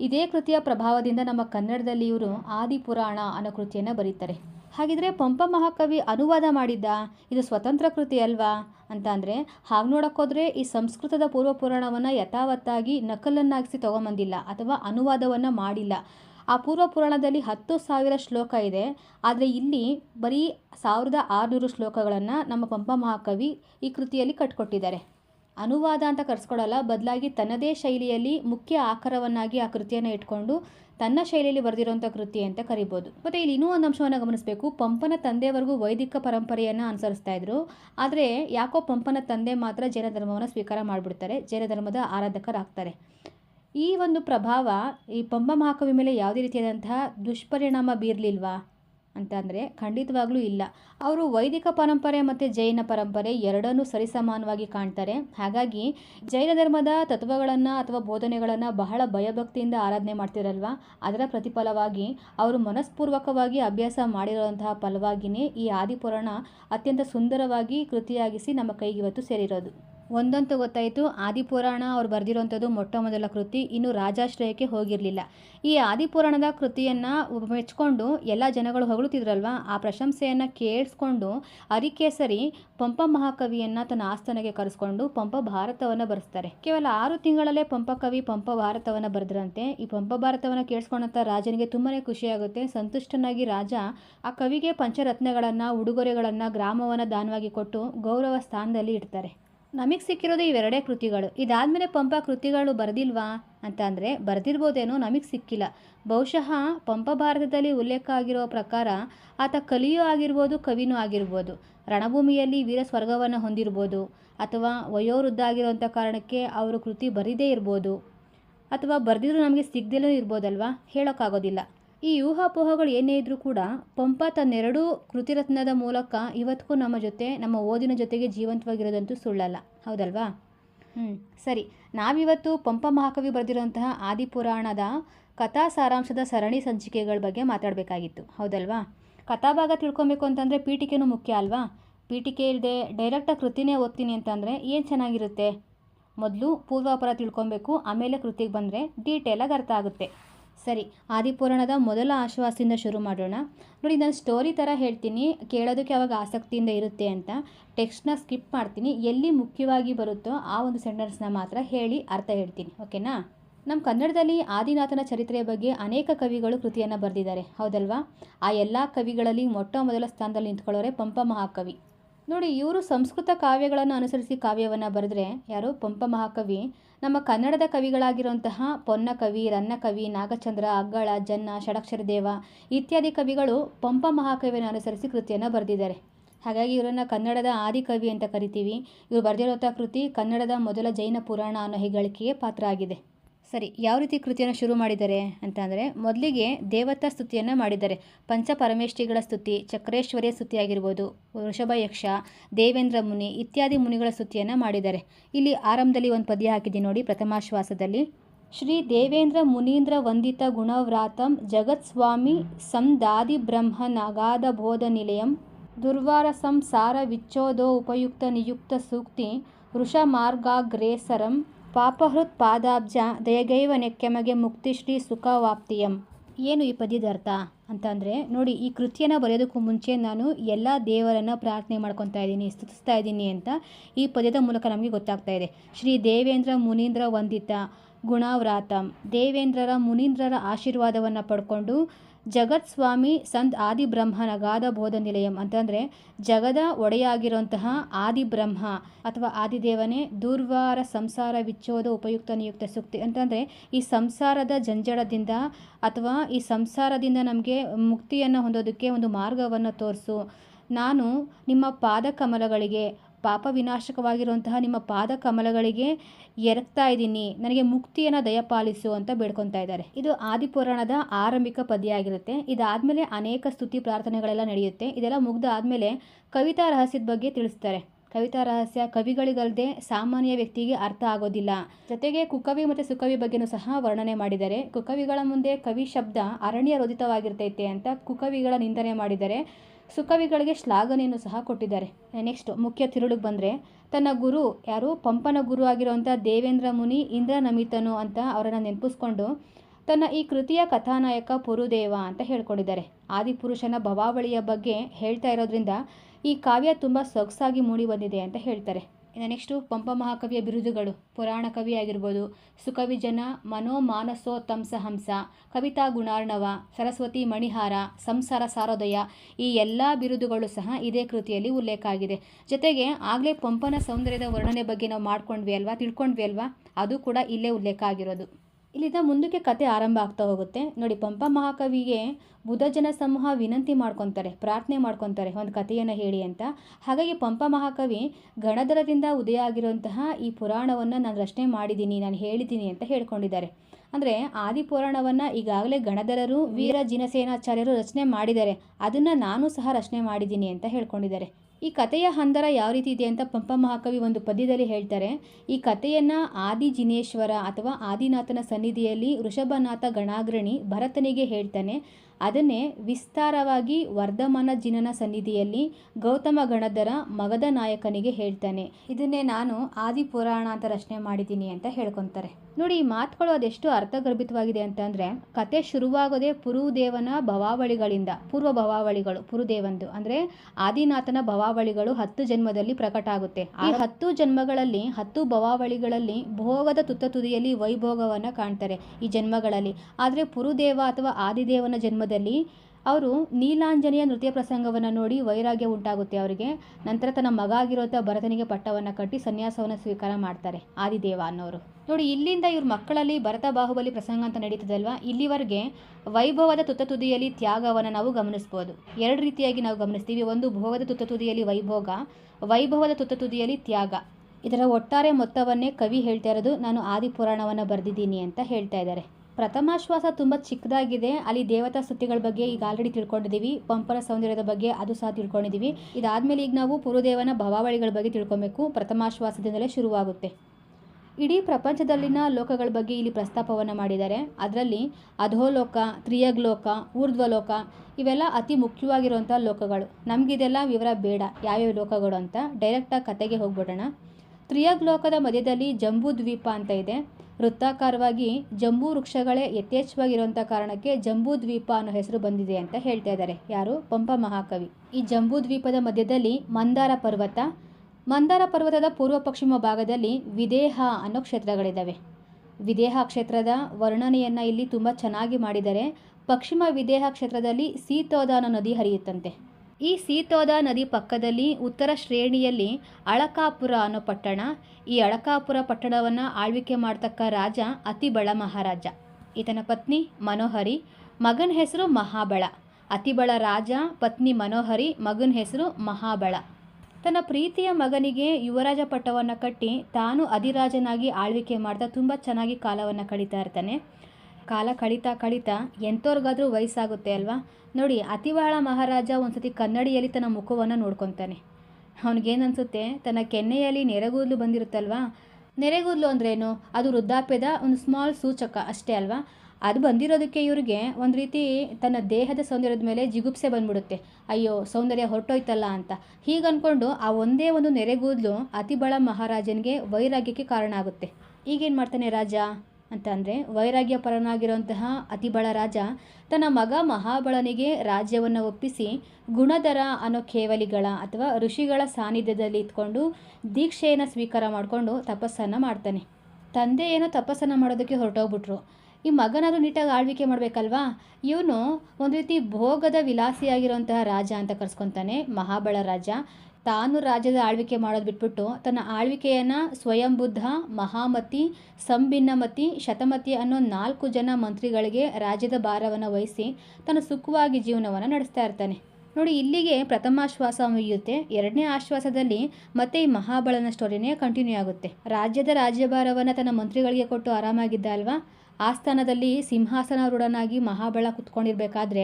ಇದೇ ಕೃತಿಯ ಪ್ರಭಾವದಿಂದ ನಮ್ಮ ಕನ್ನಡದಲ್ಲಿ ಇವರು ಆದಿಪುರಾಣ ಅನ್ನೋ ಕೃತಿಯನ್ನು ಬರೀತಾರೆ. ಹಾಗಿದ್ರೆ ಪಂಪ ಮಹಾಕವಿ ಅನುವಾದ ಮಾಡಿದ್ದ ಇದು ಸ್ವತಂತ್ರ ಕೃತಿ ಅಲ್ವಾ ಅಂತ ಅಂದರೆ ಹಾಗೆ ನೋಡೋಕ್ಕೋದ್ರೆ ಈ ಸಂಸ್ಕೃತದ ಪೂರ್ವ ಪುರಾಣವನ್ನು ಯಥಾವತ್ತಾಗಿ ನಕಲನ್ನಾಗಿಸಿ ತೊಗೊಂಬಂದಿಲ್ಲ ಅಥವಾ ಅನುವಾದವನ್ನು ಮಾಡಿಲ್ಲ. ಆ ಪೂರ್ವ ಪುರಾಣದಲ್ಲಿ ಹತ್ತು ಸಾವಿರ ಶ್ಲೋಕ ಇದೆ. ಆದರೆ ಇಲ್ಲಿ ಬರೀ ಸಾವಿರದ ಆರುನೂರು ಶ್ಲೋಕಗಳನ್ನು ನಮ್ಮ ಪಂಪ ಮಹಾಕವಿ ಈ ಕೃತಿಯಲ್ಲಿ ಕಟ್ಕೊಟ್ಟಿದ್ದಾರೆ. ಅನುವಾದ ಅಂತ ಕರೆಸ್ಕೊಡಲ್ಲ ಬದಲಾಗಿ ತನ್ನದೇ ಶೈಲಿಯಲ್ಲಿ ಮುಖ್ಯ ಆಕಾರವನ್ನಾಗಿ ಆ ಕೃತಿಯನ್ನು ಇಟ್ಕೊಂಡು ತನ್ನ ಶೈಲಿಯಲ್ಲಿ ಬರೆದಿರುವಂಥ ಕೃತಿ ಅಂತ ಕರಿಬೋದು. ಮತ್ತು ಇಲ್ಲಿ ಇನ್ನೂ ಒಂದು ಅಂಶವನ್ನು ಗಮನಿಸಬೇಕು. ಪಂಪನ ತಂದೆವರೆಗೂ ವೈದಿಕ ಪರಂಪರೆಯನ್ನು ಅನುಸರಿಸ್ತಾ ಇದ್ರು. ಆದರೆ ಯಾಕೋ ಪಂಪನ ತಂದೆ ಮಾತ್ರ ಜೈನ ಧರ್ಮವನ್ನು ಸ್ವೀಕಾರ ಮಾಡಿಬಿಡ್ತಾರೆ, ಜೈನ ಧರ್ಮದ ಆರಾಧಕರಾಗ್ತಾರೆ. ಈ ಒಂದು ಪ್ರಭಾವ ಈ ಪಂಬ ಮಹಾಕವಿ ಮೇಲೆ ಯಾವುದೇ ರೀತಿಯಾದಂತಹ ದುಷ್ಪರಿಣಾಮ ಬೀರಲಿಲ್ವಾ ಅಂತಂದರೆ ಖಂಡಿತವಾಗ್ಲೂ ಇಲ್ಲ. ಅವರು ವೈದಿಕ ಪರಂಪರೆ ಮತ್ತು ಜೈನ ಪರಂಪರೆ ಎರಡನ್ನೂ ಸರಿಸಮಾನವಾಗಿ ಕಾಣ್ತಾರೆ. ಹಾಗಾಗಿ ಜೈನ ಧರ್ಮದ ತತ್ವಗಳನ್ನು ಅಥವಾ ಬೋಧನೆಗಳನ್ನು ಬಹಳ ಭಯಭಕ್ತಿಯಿಂದ ಆರಾಧನೆ ಮಾಡ್ತಿರಲ್ವಾ? ಅದರ ಪ್ರತಿಫಲವಾಗಿ ಅವರು ಮನಸ್ಪೂರ್ವಕವಾಗಿ ಅಭ್ಯಾಸ ಮಾಡಿರುವಂತಹ ಫಲವಾಗಿಯೇ ಈ ಆದಿಪುರಾಣ ಅತ್ಯಂತ ಸುಂದರವಾಗಿ ಕೃತಿಯಾಗಿಸಿ ನಮ್ಮ ಕೈಗೆ ಇವತ್ತು ಸೇರಿರೋದು. ಒಂದಂತೂ ಗೊತ್ತಾಯಿತು. ಆದಿಪುರಾಣ ಅವ್ರು ಬರೆದಿರುವಂಥದ್ದು ಮೊಟ್ಟ ಮೊದಲ ಕೃತಿ. ಇನ್ನು ರಾಜಾಶ್ರಯಕ್ಕೆ ಹೋಗಿರಲಿಲ್ಲ. ಈ ಆದಿಪುರಾಣದ ಕೃತಿಯನ್ನು ಮೆಚ್ಕೊಂಡು ಎಲ್ಲ ಜನಗಳು ಹೊಗಳುತ್ತಿದ್ರಲ್ವ? ಆ ಪ್ರಶಂಸೆಯನ್ನು ಕೇಳಿಸ್ಕೊಂಡು ಅರಿಕೇಸರಿ ಪಂಪ ಮಹಾಕವಿಯನ್ನು ತನ್ನ ಆಸ್ಥಾನಕ್ಕೆ ಕರೆಸ್ಕೊಂಡು ಪಂಪ ಭಾರತವನ್ನು ಬರೆಸ್ತಾರೆ. ಕೇವಲ ಆರು ತಿಂಗಳಲ್ಲೇ ಪಂಪ ಕವಿ ಪಂಪ ಭಾರತವನ್ನು ಬರೆದ್ರಂತೆ. ಈ ಪಂಪ ಭಾರತವನ್ನು ಕೇಳಿಸ್ಕೊಂಡಂಥ ರಾಜನಿಗೆ ತುಂಬಾ ಖುಷಿಯಾಗುತ್ತೆ. ಸಂತುಷ್ಟನಾಗಿ ರಾಜ ಆ ಕವಿಗೆ ಪಂಚರತ್ನಗಳನ್ನು, ಉಡುಗೊರೆಗಳನ್ನು ಗ್ರಾಮವನ್ನು ದಾನವಾಗಿ ಕೊಟ್ಟು ಗೌರವ ಸ್ಥಾನದಲ್ಲಿ ಇಡ್ತಾರೆ. ನಮಗೆ ಸಿಕ್ಕಿರೋದು ಇವೆರಡೇ ಕೃತಿಗಳು. ಇದಾದಮೇಲೆ ಪಂಪ ಕೃತಿಗಳು ಬರೆದಿಲ್ವಾ? ಅಂತ ಅಂದರೆ ಬರೆದಿರ್ಬೋದೇನೋ ನಮಗೆ ಸಿಕ್ಕಿಲ್ಲ. ಬಹುಶಃ ಪಂಪ ಭಾರತದಲ್ಲಿ ಉಲ್ಲೇಖ ಆಗಿರೋ ಪ್ರಕಾರ ಆತ ಕಲಿಯೂ ಆಗಿರ್ಬೋದು, ಕವಿನೂ ಆಗಿರ್ಬೋದು. ರಣಭೂಮಿಯಲ್ಲಿ ವೀರ ಸ್ವರ್ಗವನ್ನು ಹೊಂದಿರ್ಬೋದು. ಅಥವಾ ವಯೋವೃದ್ಧ ಆಗಿರುವಂಥ ಕಾರಣಕ್ಕೆ ಅವರು ಕೃತಿ ಬರೀದೇ ಇರ್ಬೋದು. ಅಥವಾ ಬರೆದಿದ್ರು ನಮಗೆ ಸಿಗ್ದಿಲ್ಲೂ ಇರ್ಬೋದಲ್ವಾ? ಹೇಳೋಕ್ಕಾಗೋದಿಲ್ಲ. ಈ ಊಹಾಪೋಹಗಳು ಏನೇ ಇದ್ರೂ ಕೂಡ ಪಂಪ ತನ್ನೆರಡೂ ಕೃತಿರತ್ನದ ಮೂಲಕ ಇವತ್ತಿಗೂ ನಮ್ಮ ಜೊತೆ, ನಮ್ಮ ಓದಿನ ಜೊತೆಗೆ ಜೀವಂತವಾಗಿರೋದಂತೂ ಸುಳ್ಳಲ್ಲ. ಹೌದಲ್ವಾ? ಹ್ಞೂ ಸರಿ. ನಾವಿವತ್ತು ಪಂಪ ಮಹಾಕವಿ ಬರೆದಿರುವಂತಹ ಆದಿಪುರಾಣದ ಕಥಾ ಸಾರಾಂಶದ ಸರಣಿ ಸಂಚಿಕೆಗಳ ಬಗ್ಗೆ ಮಾತಾಡಬೇಕಾಗಿತ್ತು. ಹೌದಲ್ವಾ? ಕಥಾಭಾಗ ತಿಳ್ಕೊಬೇಕು ಅಂತಂದರೆ ಪೀಠಿಕೆನೂ ಮುಖ್ಯ ಅಲ್ವಾ? ಪೀಠಿಕೆ ಇಲ್ಲದೆ ಡೈರೆಕ್ಟಾಗಿ ಕೃತಿನೇ ಓದ್ತೀನಿ ಅಂತಂದರೆ ಏನು ಚೆನ್ನಾಗಿರುತ್ತೆ? ಮೊದಲು ಪೂರ್ವಾಪರ ತಿಳ್ಕೊಬೇಕು, ಆಮೇಲೆ ಕೃತಿಗೆ ಬಂದರೆ ಡೀಟೇಲಾಗಿ ಅರ್ಥ ಆಗುತ್ತೆ. ಸರಿ, ಆದಿಪುರಾಣದ ಮೊದಲ ಆಶ್ವಾಸದಿಂದ ಶುರು ಮಾಡೋಣ. ನೋಡಿ ನಾನು ಸ್ಟೋರಿ ಥರ ಹೇಳ್ತೀನಿ. ಕೇಳೋದಕ್ಕೆ ಯಾವಾಗ ಆಸಕ್ತಿಯಿಂದ ಇರುತ್ತೆ ಅಂತ ಟೆಕ್ಸ್ಟ್ನ ಸ್ಕಿಪ್ ಮಾಡ್ತೀನಿ. ಎಲ್ಲಿ ಮುಖ್ಯವಾಗಿ ಬರುತ್ತೋ ಆ ಒಂದು ಸೆಂಟೆನ್ಸ್ನ ಮಾತ್ರ ಹೇಳಿ ಅರ್ಥ ಹೇಳ್ತೀನಿ ಓಕೆನಾ ನಮ್ಮ ಕನ್ನಡದಲ್ಲಿ ಆದಿನಾಥನ ಚರಿತ್ರೆಯ ಬಗ್ಗೆ ಅನೇಕ ಕವಿಗಳು ಕೃತಿಯನ್ನು ಬರೆದಿದ್ದಾರೆ, ಹೌದಲ್ವಾ? ಆ ಎಲ್ಲ ಕವಿಗಳಲ್ಲಿ ಮೊಟ್ಟ ಮೊದಲ ಸ್ಥಾನದಲ್ಲಿ ನಿಂತ್ಕೊಳ್ಳೋರೆ ಪಂಪ ಮಹಾಕವಿ. ನೋಡಿ, ಇವರು ಸಂಸ್ಕೃತ ಕಾವ್ಯಗಳನ್ನು ಅನುಸರಿಸಿ ಕಾವ್ಯವನ್ನು ಬರೆದ್ರೆ ಯಾರು? ಪಂಪ ಮಹಾಕವಿ. ನಮ್ಮ ಕನ್ನಡದ ಕವಿಗಳಾಗಿರುವಂತಹ ಪೊನ್ನಕವಿ, ರನ್ನಕವಿ, ನಾಗಚಂದ್ರ, ಅಗ್ಗಳ, ಜನ್ನ ಷಡಕ್ಷರ ದೇವ ಇತ್ಯಾದಿ ಕವಿಗಳು ಪಂಪ ಮಹಾಕವಿಯನ್ನು ಅನುಸರಿಸಿ ಕೃತಿಯನ್ನು ಬರೆದಿದ್ದಾರೆ. ಹಾಗಾಗಿ ಇವರನ್ನು ಕನ್ನಡದ ಆದಿಕವಿ ಅಂತ ಕರಿತೀವಿ. ಇವರು ಬರೆದಿರುವಂಥ ಕೃತಿ ಕನ್ನಡದ ಮೊದಲ ಜೈನ ಪುರಾಣ ಅನ್ನೋ ಹೆಗ್ಗಳಿಕೆಗೆ ಪಾತ್ರ ಆಗಿದೆ ಸರಿ, ಯಾವ ರೀತಿ ಕೃತಿಯನ್ನು ಶುರು ಮಾಡಿದ್ದಾರೆ ಅಂತಂದರೆ, ಮೊದಲಿಗೆ ದೇವತಾ ಸ್ತುತಿಯನ್ನು ಮಾಡಿದ್ದಾರೆ ಪಂಚ ಪರಮೇಷ್ಠಿಗಳ ಸ್ತುತಿ, ಚಕ್ರೇಶ್ವರಿಯ ಸ್ತುತಿ ಆಗಿರ್ಬೋದು, ವೃಷಭ ಯಕ್ಷ, ದೇವೇಂದ್ರ ಮುನಿ ಇತ್ಯಾದಿ ಮುನಿಗಳ ಸ್ತುತಿಯನ್ನು ಮಾಡಿದ್ದಾರೆ ಇಲ್ಲಿ ಆರಂಭದಲ್ಲಿ ಒಂದು ಪದ್ಯ ಹಾಕಿದ್ದೀನಿ ನೋಡಿ, ಪ್ರಥಮಾಶ್ವಾಸದಲ್ಲಿ. ಶ್ರೀ ದೇವೇಂದ್ರ ಮುನೀಂದ್ರ ವಂದಿತ ಗುಣವ್ರಾತಂ ಜಗತ್ಸ್ವಾಮಿ ಸಂದಾದಿ ಬ್ರಹ್ಮ ನಗಾದ ಬೋಧ ನಿಲಯಂ ದುರ್ವಾರ ಸಂಸಾರ ವಿಚ್ಛೋದೋ ಉಪಯುಕ್ತ ನಿಯುಕ್ತ ಸೂಕ್ತಿ ವೃಷಮಾರ್ಗಾಗ್ರೇಸರಂ ಪಾಪಹೃತ್ ಪಾದಾಬ್ಜ ದಯಗೈವ ನೆಕ್ಕೆಮಗೆ ಮುಕ್ತಿಶ್ರೀ ಸುಖವಾಪ್ತಿಯಂ. ಏನು ಈ ಪದ್ಯದ ಅರ್ಥ ಅಂತಂದರೆ ನೋಡಿ, ಈ ಕೃತಿಯನ್ನು ಬರೆಯೋದಕ್ಕೂ ಮುಂಚೆ ನಾನು ಎಲ್ಲ ದೇವರನ್ನು ಪ್ರಾರ್ಥನೆ ಮಾಡ್ಕೊತಾ ಇದ್ದೀನಿ, ಸ್ತುತಿಸ್ತಾ ಇದ್ದೀನಿ ಅಂತ ಈ ಪದ್ಯದ ಮೂಲಕ ನಮಗೆ ಗೊತ್ತಾಗ್ತಾ ಇದೆ. ಶ್ರೀ ದೇವೇಂದ್ರ ಮುನೀಂದ್ರ ವಂದಿತ ಗುಣವ್ರಾತಂ. ದೇವೇಂದ್ರರ ಮುನೀಂದ್ರರ ಆಶೀರ್ವಾದವನ್ನು ಪಡ್ಕೊಂಡು ಜಗತ್ ಸ್ವಾಮಿ ಸಂತ್ ಆದಿಬ್ರಹ್ಮನ ಗಾದ ಬೋಧ ನಿಲಯಂ ಅಂತಂದರೆ ಜಗದ ಒಡೆಯಾಗಿರುವಂತಹ ಆದಿಬ್ರಹ್ಮ ಅಥವಾ ಆದಿದೇವನೇ ದುರ್ವಾರ ಸಂಸಾರ ವಿಚ್ಛೋದ ಉಪಯುಕ್ತ ನಿಯುಕ್ತ ಸೂಕ್ತಿ ಅಂತಂದರೆ ಈ ಸಂಸಾರದ ಜಂಜಡದಿಂದ ಅಥವಾ ಈ ಸಂಸಾರದಿಂದ ನಮಗೆ ಮುಕ್ತಿಯನ್ನು ಹೊಂದೋದಕ್ಕೆ ಒಂದು ಮಾರ್ಗವನ್ನು ತೋರಿಸು. ನಾನು ನಿಮ್ಮ ಪಾದ ಕಮಲಗಳಿಗೆ ಪಾಪ ವಿನಾಶಕವಾಗಿರುವಂತಹ ನಿಮ್ಮ ಪಾದ ಕಮಲಗಳಿಗೆ ಎರಗ್ತಾ ಇದ್ದೀನಿ. ನನಗೆ ಮುಕ್ತಿಯನ್ನು ದಯಪಾಲಿಸು ಅಂತ ಬೇಡ್ಕೊತಾ ಇದ್ದಾರೆ. ಇದು ಆದಿಪುರಾಣದ ಆರಂಭಿಕ ಪದ್ಯ ಆಗಿರುತ್ತೆ ಇದಾದಮೇಲೆ ಅನೇಕ ಸ್ತುತಿ ಪ್ರಾರ್ಥನೆಗಳೆಲ್ಲ ನಡೆಯುತ್ತೆ. ಇದೆಲ್ಲ ಮುಗ್ದಾದ್ಮೇಲೆ ಕವಿತಾ ರಹಸ್ಯದ ಬಗ್ಗೆ ತಿಳಿಸ್ತಾರೆ. ಕವಿತಾ ರಹಸ್ಯ ಕವಿಗಳಿಗಲ್ಲದೆ ಸಾಮಾನ್ಯ ವ್ಯಕ್ತಿಗೆ ಅರ್ಥ ಆಗೋದಿಲ್ಲ. ಜೊತೆಗೆ ಕುಕವಿ ಮತ್ತು ಸುಕವಿ ಬಗ್ಗೆನೂ ಸಹ ವರ್ಣನೆ ಮಾಡಿದ್ದಾರೆ. ಕುಕವಿಗಳ ಮುಂದೆ ಕವಿ ಶಬ್ದ ಅರಣ್ಯ ರೋಧಿತವಾಗಿರ್ತೈತೆ ಅಂತ ಕುಕವಿಗಳ ನಿಂದನೆ ಮಾಡಿದ್ದಾರೆ. ಸುಕವಿಗಳಿಗೆ ಶ್ಲಾಘನೆಯನ್ನು ಸಹ ಕೊಟ್ಟಿದ್ದಾರೆ. ನೆಕ್ಸ್ಟ್ ಮುಖ್ಯ ತಿರುಳಿಗೆ ಬಂದರೆ, ತನ್ನ ಗುರು ಯಾರು? ಪಂಪನ ಗುರು ಆಗಿರುವಂಥ ದೇವೇಂದ್ರ ಮುನಿ ಇಂದ್ರ ನಮಿತನು ಅಂತ ಅವರನ್ನು ನೆನಪಿಸ್ಕೊಂಡು ತನ್ನ ಈ ಕೃತಿಯ ಕಥಾನಾಯಕ ಪುರುದೇವ ಅಂತ ಹೇಳ್ಕೊಂಡಿದ್ದಾರೆ. ಆದಿಪುರುಷನ ಭವಾವಳಿಯ ಬಗ್ಗೆ ಹೇಳ್ತಾ ಇರೋದ್ರಿಂದ ಈ ಕಾವ್ಯ ತುಂಬ ಸೊಗಸಾಗಿ ಮೂಡಿ ಬಂದಿದೆ ಅಂತ ಹೇಳ್ತಾರೆ. ಇನ್ನು ನೆಕ್ಸ್ಟು ಪಂಪ ಮಹಾಕವಿಯ ಬಿರುದುಗಳು. ಪುರಾಣ ಕವಿ ಆಗಿರ್ಬೋದು. ಸುಕವಿ ಜನ ಮನೋಮಾನಸೋತ್ತಂಸ ಹಂಸ. ಕವಿತಾ ಗುಣಾರ್ಣವ, ಸರಸ್ವತಿ ಮಣಿಹಾರ, ಸಂಸಾರ ಸಾರೋದಯ ಈ ಎಲ್ಲ ಬಿರುದುಗಳು ಸಹ ಇದೇ ಕೃತಿಯಲ್ಲಿ ಉಲ್ಲೇಖ ಆಗಿದೆ. ಜೊತೆಗೆ ಆಗಲೇ ಪಂಪನ ಸೌಂದರ್ಯದ ವರ್ಣನೆ ಬಗ್ಗೆ ನಾವು ಮಾಡ್ಕೊಂಡ್ವಿ ಅಲ್ವಾ, ತಿಳ್ಕೊಂಡ್ವಿ ಅಲ್ವಾ? ಅದು ಕೂಡ ಇಲ್ಲೇ ಉಲ್ಲೇಖ ಆಗಿರೋದು. ಇಲ್ಲಿಂದ ಮುಂದಕ್ಕೆ ಕತೆ ಆರಂಭ ಆಗ್ತಾ ಹೋಗುತ್ತೆ. ನೋಡಿ, ಪಂಪ ಮಹಾಕವಿಗೆ ಬುಧಜನ ಸಮೂಹ ವಿನಂತಿ ಮಾಡ್ಕೊತಾರೆ, ಪ್ರಾರ್ಥನೆ ಮಾಡ್ಕೊತಾರೆ, ಒಂದು ಕಥೆಯನ್ನು ಹೇಳಿ ಅಂತ. ಹಾಗಾಗಿ ಪಂಪ ಮಹಾಕವಿ, ಗಣಧರದಿಂದ ಉದಯ ಆಗಿರುವಂತಹ ಈ ಪುರಾಣವನ್ನು ನಾನು ರಚನೆ ಮಾಡಿದ್ದೀನಿ ನಾನು ಹೇಳಿದ್ದೀನಿ ಅಂತ ಹೇಳ್ಕೊಂಡಿದ್ದಾರೆ. ಅಂದರೆ ಆದಿಪುರಾಣವನ್ನು ಈಗಾಗಲೇ ಗಣಧರರು, ವೀರ, ಜಿನಸೇನಾಚಾರ್ಯರು ರಚನೆ ಮಾಡಿದ್ದಾರೆ. ಅದನ್ನು ನಾನು ಸಹ ರಚನೆ ಮಾಡಿದ್ದೀನಿ ಅಂತ ಹೇಳ್ಕೊಂಡಿದ್ದಾರೆ. ಈ ಕಥೆಯ ಹಂದರ ಯಾವ ರೀತಿ ಇದೆ ಅಂತ ಪಂಪ ಮಹಾಕವಿ ಒಂದು ಪದ್ಯದಲ್ಲಿ ಹೇಳ್ತಾರೆ. ಈ ಕಥೆಯನ್ನು ಆದಿ ಜಿನೇಶ್ವರ ಅಥವಾ ಆದಿನಾಥನ ಸನ್ನಿಧಿಯಲ್ಲಿ ವೃಷಭನಾಥ ಗಣಾಗ್ರಣಿ ಭರತನಿಗೆ ಹೇಳ್ತಾನೆ. ಅದನ್ನೇ ವಿಸ್ತಾರವಾಗಿ ವರ್ಧಮಾನ ಜಿನನ ಸನ್ನಿಧಿಯಲ್ಲಿ ಗೌತಮ ಗಣಧರ ಮಗದ ನಾಯಕನಿಗೆ ಹೇಳ್ತಾನೆ. ಇದನ್ನೇ ನಾನು ಆದಿ ಪುರಾಣ ಅಂತ ರಚನೆ ಮಾಡಿದ್ದೀನಿ ಅಂತ ಹೇಳ್ಕೊತಾರೆ. ನೋಡಿ ಈ ಮಾತುಗಳು ಅದೆಷ್ಟು ಅರ್ಥಗರ್ಭಿತವಾಗಿದೆ ಅಂತಂದ್ರೆ ಕತೆ ಶುರುವಾಗೋದೇ ಪುರುದೇವನ ಭವಾವಳಿಗಳಿಂದ ಪೂರ್ವ ಭವಾವಳಿಗಳು ಪುರುದೇವಂದು. ಅಂದ್ರೆ ಆದಿನಾಥನ ಭವಾವಳಿಗಳು ಹತ್ತು ಜನ್ಮದಲ್ಲಿ ಪ್ರಕಟ ಆಗುತ್ತೆ. ಆ ಹತ್ತು ಜನ್ಮಗಳಲ್ಲಿ ಹತ್ತು ಭವಾವಳಿಗಳಲ್ಲಿ ಭೋಗದ ತುತ್ತ ತುದಿಯಲ್ಲಿ ವೈಭೋಗವನ್ನ ಕಾಣ್ತಾರೆ ಈ ಜನ್ಮಗಳಲ್ಲಿ. ಆದರೆ ಪುರುದೇವ ಅಥವಾ ಆದಿದೇವನ ಜನ್ಮದಲ್ಲಿ ಅವರು ನೀಲಾಂಜನೆಯ ನೃತ್ಯ ಪ್ರಸಂಗವನ್ನು ನೋಡಿ ವೈರಾಗ್ಯ ಉಂಟಾಗುತ್ತೆ ಅವರಿಗೆ. ನಂತರ ತನ್ನ ಮಗ ಆಗಿರೋಂಥ ಭರತನಿಗೆ ಪಟ್ಟವನ್ನು ಕಟ್ಟಿ ಸನ್ಯಾಸವನ್ನು ಸ್ವೀಕಾರ ಮಾಡ್ತಾರೆ ಆದಿದೇವ ಅನ್ನೋರು. ನೋಡಿ, ಇಲ್ಲಿಂದ ಇವ್ರ ಮಕ್ಕಳಲ್ಲಿ ಭರತ ಬಾಹುಬಲಿ ಪ್ರಸಂಗ ಅಂತ ನಡೀತದಲ್ವಾ? ಇಲ್ಲಿವರೆಗೆ ವೈಭವದ ತುತ್ತ ತುದಿಯಲ್ಲಿ ತ್ಯಾಗವನ್ನು ನಾವು ಗಮನಿಸ್ಬೋದು. ಎರಡು ರೀತಿಯಾಗಿ ನಾವು ಗಮನಿಸ್ತೀವಿ. ಒಂದು, ಭೋಗದ ತುತ್ತ ತುದಿಯಲ್ಲಿ ವೈಭೋಗ, ವೈಭವದ ತುತ್ತ ತುದಿಯಲ್ಲಿ ತ್ಯಾಗ. ಇದರ ಒಟ್ಟಾರೆ ಮೊತ್ತವನ್ನೇ ಕವಿ ಹೇಳ್ತಾ ಇರೋದು ನಾನು ಆದಿಪುರಾಣವನ್ನು ಬರೆದಿದ್ದೀನಿ ಅಂತ ಹೇಳ್ತಾ ಇದ್ದಾರೆ. ಪ್ರಥಮಾಶ್ವಾಸ ತುಂಬ ಚಿಕ್ಕದಾಗಿದೆ. ಅಲ್ಲಿ ದೇವತಾ ಸ್ತುತಿಗಳ ಬಗ್ಗೆ ಈಗ ಆಲ್ರೆಡಿ ತಿಳ್ಕೊಂಡಿದ್ದೀವಿ. ಪಂಪರ ಸೌಂದರ್ಯದ ಬಗ್ಗೆ ಅದು ಸಹ ತಿಳ್ಕೊಂಡಿದ್ದೀವಿ. ಇದಾದಮೇಲೆ ಈಗ ನಾವು ಪುರುದೇವನ ಭವಾವಳಿಗಳ ಬಗ್ಗೆ ತಿಳ್ಕೊಬೇಕು. ಪ್ರಥಮಾಶ್ವಾಸದಿಂದಲೇ ಶುರುವಾಗುತ್ತೆ. ಇಡೀ ಪ್ರಪಂಚದಲ್ಲಿನ ಲೋಕಗಳ ಬಗ್ಗೆ ಇಲ್ಲಿ ಪ್ರಸ್ತಾಪವನ್ನು ಮಾಡಿದ್ದಾರೆ. ಅದರಲ್ಲಿ ಅಧೋಲೋಕ, ತ್ರಿಯಗ್ಲೋಕ, ಊರ್ಧ್ವಲೋಕ ಇವೆಲ್ಲ ಅತಿ ಮುಖ್ಯವಾಗಿರುವಂಥ ಲೋಕಗಳು. ನಮಗಿದೆಲ್ಲ ವಿವರ ಬೇಡ. ಯಾವ್ಯಾವ ಲೋಕಗಳು ಅಂತ. ಡೈರೆಕ್ಟಾಗಿ ಕತೆಗೆ ಹೋಗ್ಬಿಡೋಣ. ತ್ರಿಯಗ್ಲೋಕದ ಮಧ್ಯದಲ್ಲಿ ಜಂಬೂ ದ್ವೀಪ ಅಂತ ಇದೆ. ವೃತ್ತಾಕಾರವಾಗಿ ಜಂಬೂ ವೃಕ್ಷಗಳೇ ಯಥೇಚ್ಛವಾಗಿರುವಂಥ ಕಾರಣಕ್ಕೆ ಜಂಬೂ ದ್ವೀಪ ಅನ್ನೋ ಹೆಸರು ಬಂದಿದೆ ಅಂತ ಹೇಳ್ತಾ ಇದ್ದಾರೆ. ಯಾರು? ಪಂಪ ಮಹಾಕವಿ. ಈ ಜಂಬೂ ದ್ವೀಪದ ಮಧ್ಯದಲ್ಲಿ ಮಂದಾರ ಪರ್ವತ. ಮಂದಾರ ಪರ್ವತದ ಪೂರ್ವ ಪಶ್ಚಿಮ ಭಾಗದಲ್ಲಿ ವಿದೇಹ ಅನ್ನೋ ಕ್ಷೇತ್ರಗಳಿದ್ದಾವೆ. ವಿದೇಹ ಕ್ಷೇತ್ರದ ವರ್ಣನೆಯನ್ನು ಇಲ್ಲಿ ತುಂಬ ಚೆನ್ನಾಗಿ ಮಾಡಿದ್ದಾರೆ. ಪಶ್ಚಿಮ ವಿದೇಹ ಕ್ಷೇತ್ರದಲ್ಲಿ ಸೀತೋದಾನ ನದಿ ಹರಿಯುತ್ತಂತೆ. ಈ ಸೀತೋದ ನದಿ ಪಕ್ಕದಲ್ಲಿ ಉತ್ತರ ಶ್ರೇಣಿಯಲ್ಲಿ ಅಳಕಾಪುರ ಅನ್ನೋ ಪಟ್ಟಣ. ಈ ಅಳಕಾಪುರ ಪಟ್ಟಣವನ್ನು ಆಳ್ವಿಕೆ ಮಾಡ್ತಕ್ಕ ರಾಜ ಅತಿಬಳ ಮಹಾರಾಜ. ಈತನ ಪತ್ನಿ ಮನೋಹರಿ, ಮಗನ ಹೆಸರು ಮಹಾಬಳ. ಅತಿಬಳ ರಾಜ, ಪತ್ನಿ ಮನೋಹರಿ, ಮಗನ ಹೆಸರು ಮಹಾಬಳ. ತನ್ನ ಪ್ರೀತಿಯ ಮಗನಿಗೆ ಯುವರಾಜ ಪಟ್ಟವನ್ನು ಕಟ್ಟಿ ತಾನು ಅಧಿರಾಜನಾಗಿ ಆಳ್ವಿಕೆ ಮಾಡ್ತಾ ತುಂಬ ಚೆನ್ನಾಗಿ ಕಾಲವನ್ನು ಕಳೀತಾ ಇರ್ತಾನೆ. ಕಾಲ ಕಳೀತಾ ಕಳೀತಾ ಎಂಥವ್ರಿಗಾದರೂ ವಯಸ್ಸಾಗುತ್ತೆ ಅಲ್ವಾ? ನೋಡಿ, ಅತಿವಾಳ ಮಹಾರಾಜ ಒಂದ್ಸತಿ ಕನ್ನಡಿಯಲ್ಲಿ ತನ್ನ ಮುಖವನ್ನು ನೋಡ್ಕೊತಾನೆ. ಅವನಿಗೇನನ್ಸುತ್ತೆ? ತನ್ನ ಕೆನ್ನೆಯಲ್ಲಿ ನೆರೆಗೂದಲು ಬಂದಿರುತ್ತಲ್ವಾ? ನೆರೆಗೂದಲು ಅಂದ್ರೇನು? ಅದು ವೃದ್ಧಾಪ್ಯದ ಒಂದು ಸ್ಮಾಲ್ ಸೂಚಕ ಅಷ್ಟೇ ಅಲ್ವಾ? ಅದು ಬಂದಿರೋದಕ್ಕೆ ಇವ್ರಿಗೆ ಒಂದು ರೀತಿ ತನ್ನ ದೇಹದ ಸೌಂದರ್ಯದ ಮೇಲೆ ಜಿಗುಪ್ಸೆ ಬಂದ್ಬಿಡುತ್ತೆ. ಅಯ್ಯೋ, ಸೌಂದರ್ಯ ಹೊರಟೋಯ್ತಲ್ಲ ಅಂತ. ಹೀಗೆ ಅಂದ್ಕೊಂಡು ಆ ಒಂದೇ ಒಂದು ನೆರೆಗೂದಲು ಅತಿಬಳ ಮಹಾರಾಜನಿಗೆ ವೈರಾಗ್ಯಕ್ಕೆ ಕಾರಣ ಆಗುತ್ತೆ. ಈಗೇನು ಮಾಡ್ತಾನೆ ರಾಜ? ಅಂತ ಅಂದರೆ ವೈರಾಗ್ಯ ಪರನಾಗಿರುವಂತಹ ಅತಿಬಳ ರಾಜ ತನ್ನ ಮಗ ಮಹಾಬಳನಿಗೆ ರಾಜ್ಯವನ್ನು ಒಪ್ಪಿಸಿ ಗುಣಧರ ಅನ್ನೋ ಕೇವಲಿಗಳ ಅಥವಾ ಋಷಿಗಳ ಸಾನ್ನಿಧ್ಯದಲ್ಲಿ ಇದ್ಕೊಂಡು ದೀಕ್ಷೆಯನ್ನು ಸ್ವೀಕಾರ ಮಾಡಿಕೊಂಡು ತಪಸ್ಸನ್ನು ಮಾಡ್ತಾನೆ. ತಂದೆ ಏನೋ ತಪಸ್ಸನ್ನು ಮಾಡೋದಕ್ಕೆ ಹೊರಟೋಗ್ಬಿಟ್ರು. ಈ ಮಗನಾದರೂ ನೀಟಾಗಿ ಆಳ್ವಿಕೆ ಮಾಡಬೇಕಲ್ವಾ? ಇವನು ಒಂದು ರೀತಿ ಭೋಗದ ವಿಲಾಸಿಯಾಗಿರುವಂತಹ ರಾಜ ಅಂತ ಕರ್ಸ್ಕೊತಾನೆ ಮಹಾಬಳ ರಾಜ. ತಾನು ರಾಜ್ಯದ ಆಳ್ವಿಕೆ ಮಾಡೋದು ಬಿಟ್ಬಿಟ್ಟು ತನ್ನ ಆಳ್ವಿಕೆಯನ್ನು ಸ್ವಯಂಬುದ್ಧ, ಮಹಾಮತಿ, ಸಂಭಿನ್ನಮತಿ, ಶತಮತಿ ಅನ್ನೋ ನಾಲ್ಕು ಜನ ಮಂತ್ರಿಗಳಿಗೆ ರಾಜ್ಯದ ಭಾರವನ್ನು ವಹಿಸಿ ತನ್ನ ಸುಖವಾಗಿ ಜೀವನವನ್ನು ನಡೆಸ್ತಾ ಇರ್ತಾನೆ. ನೋಡಿ, ಇಲ್ಲಿಗೆ ಪ್ರಥಮ ಆಶ್ವಾಸ ಮುಗಿಯುತ್ತೆ. ಎರಡನೇ ಆಶ್ವಾಸದಲ್ಲಿ ಮತ್ತೆ ಈ ಮಹಾಬಳನ ಸ್ಟೋರಿನೇ ಕಂಟಿನ್ಯೂ ಆಗುತ್ತೆ. ರಾಜ್ಯದ ರಾಜ್ಯಭಾರವನ್ನು ತನ್ನ ಮಂತ್ರಿಗಳಿಗೆ ಕೊಟ್ಟು ಆರಾಮಾಗಿದ್ದ ಅಲ್ವಾ? ಸ್ಥಾನದಲ್ಲಿ ಸಿಂಹಾಸನಾರೂಢನಾಗಿ ಮಹಾಬಳ ಕುತ್ಕೊಂಡಿರ್ಬೇಕಾದ್ರೆ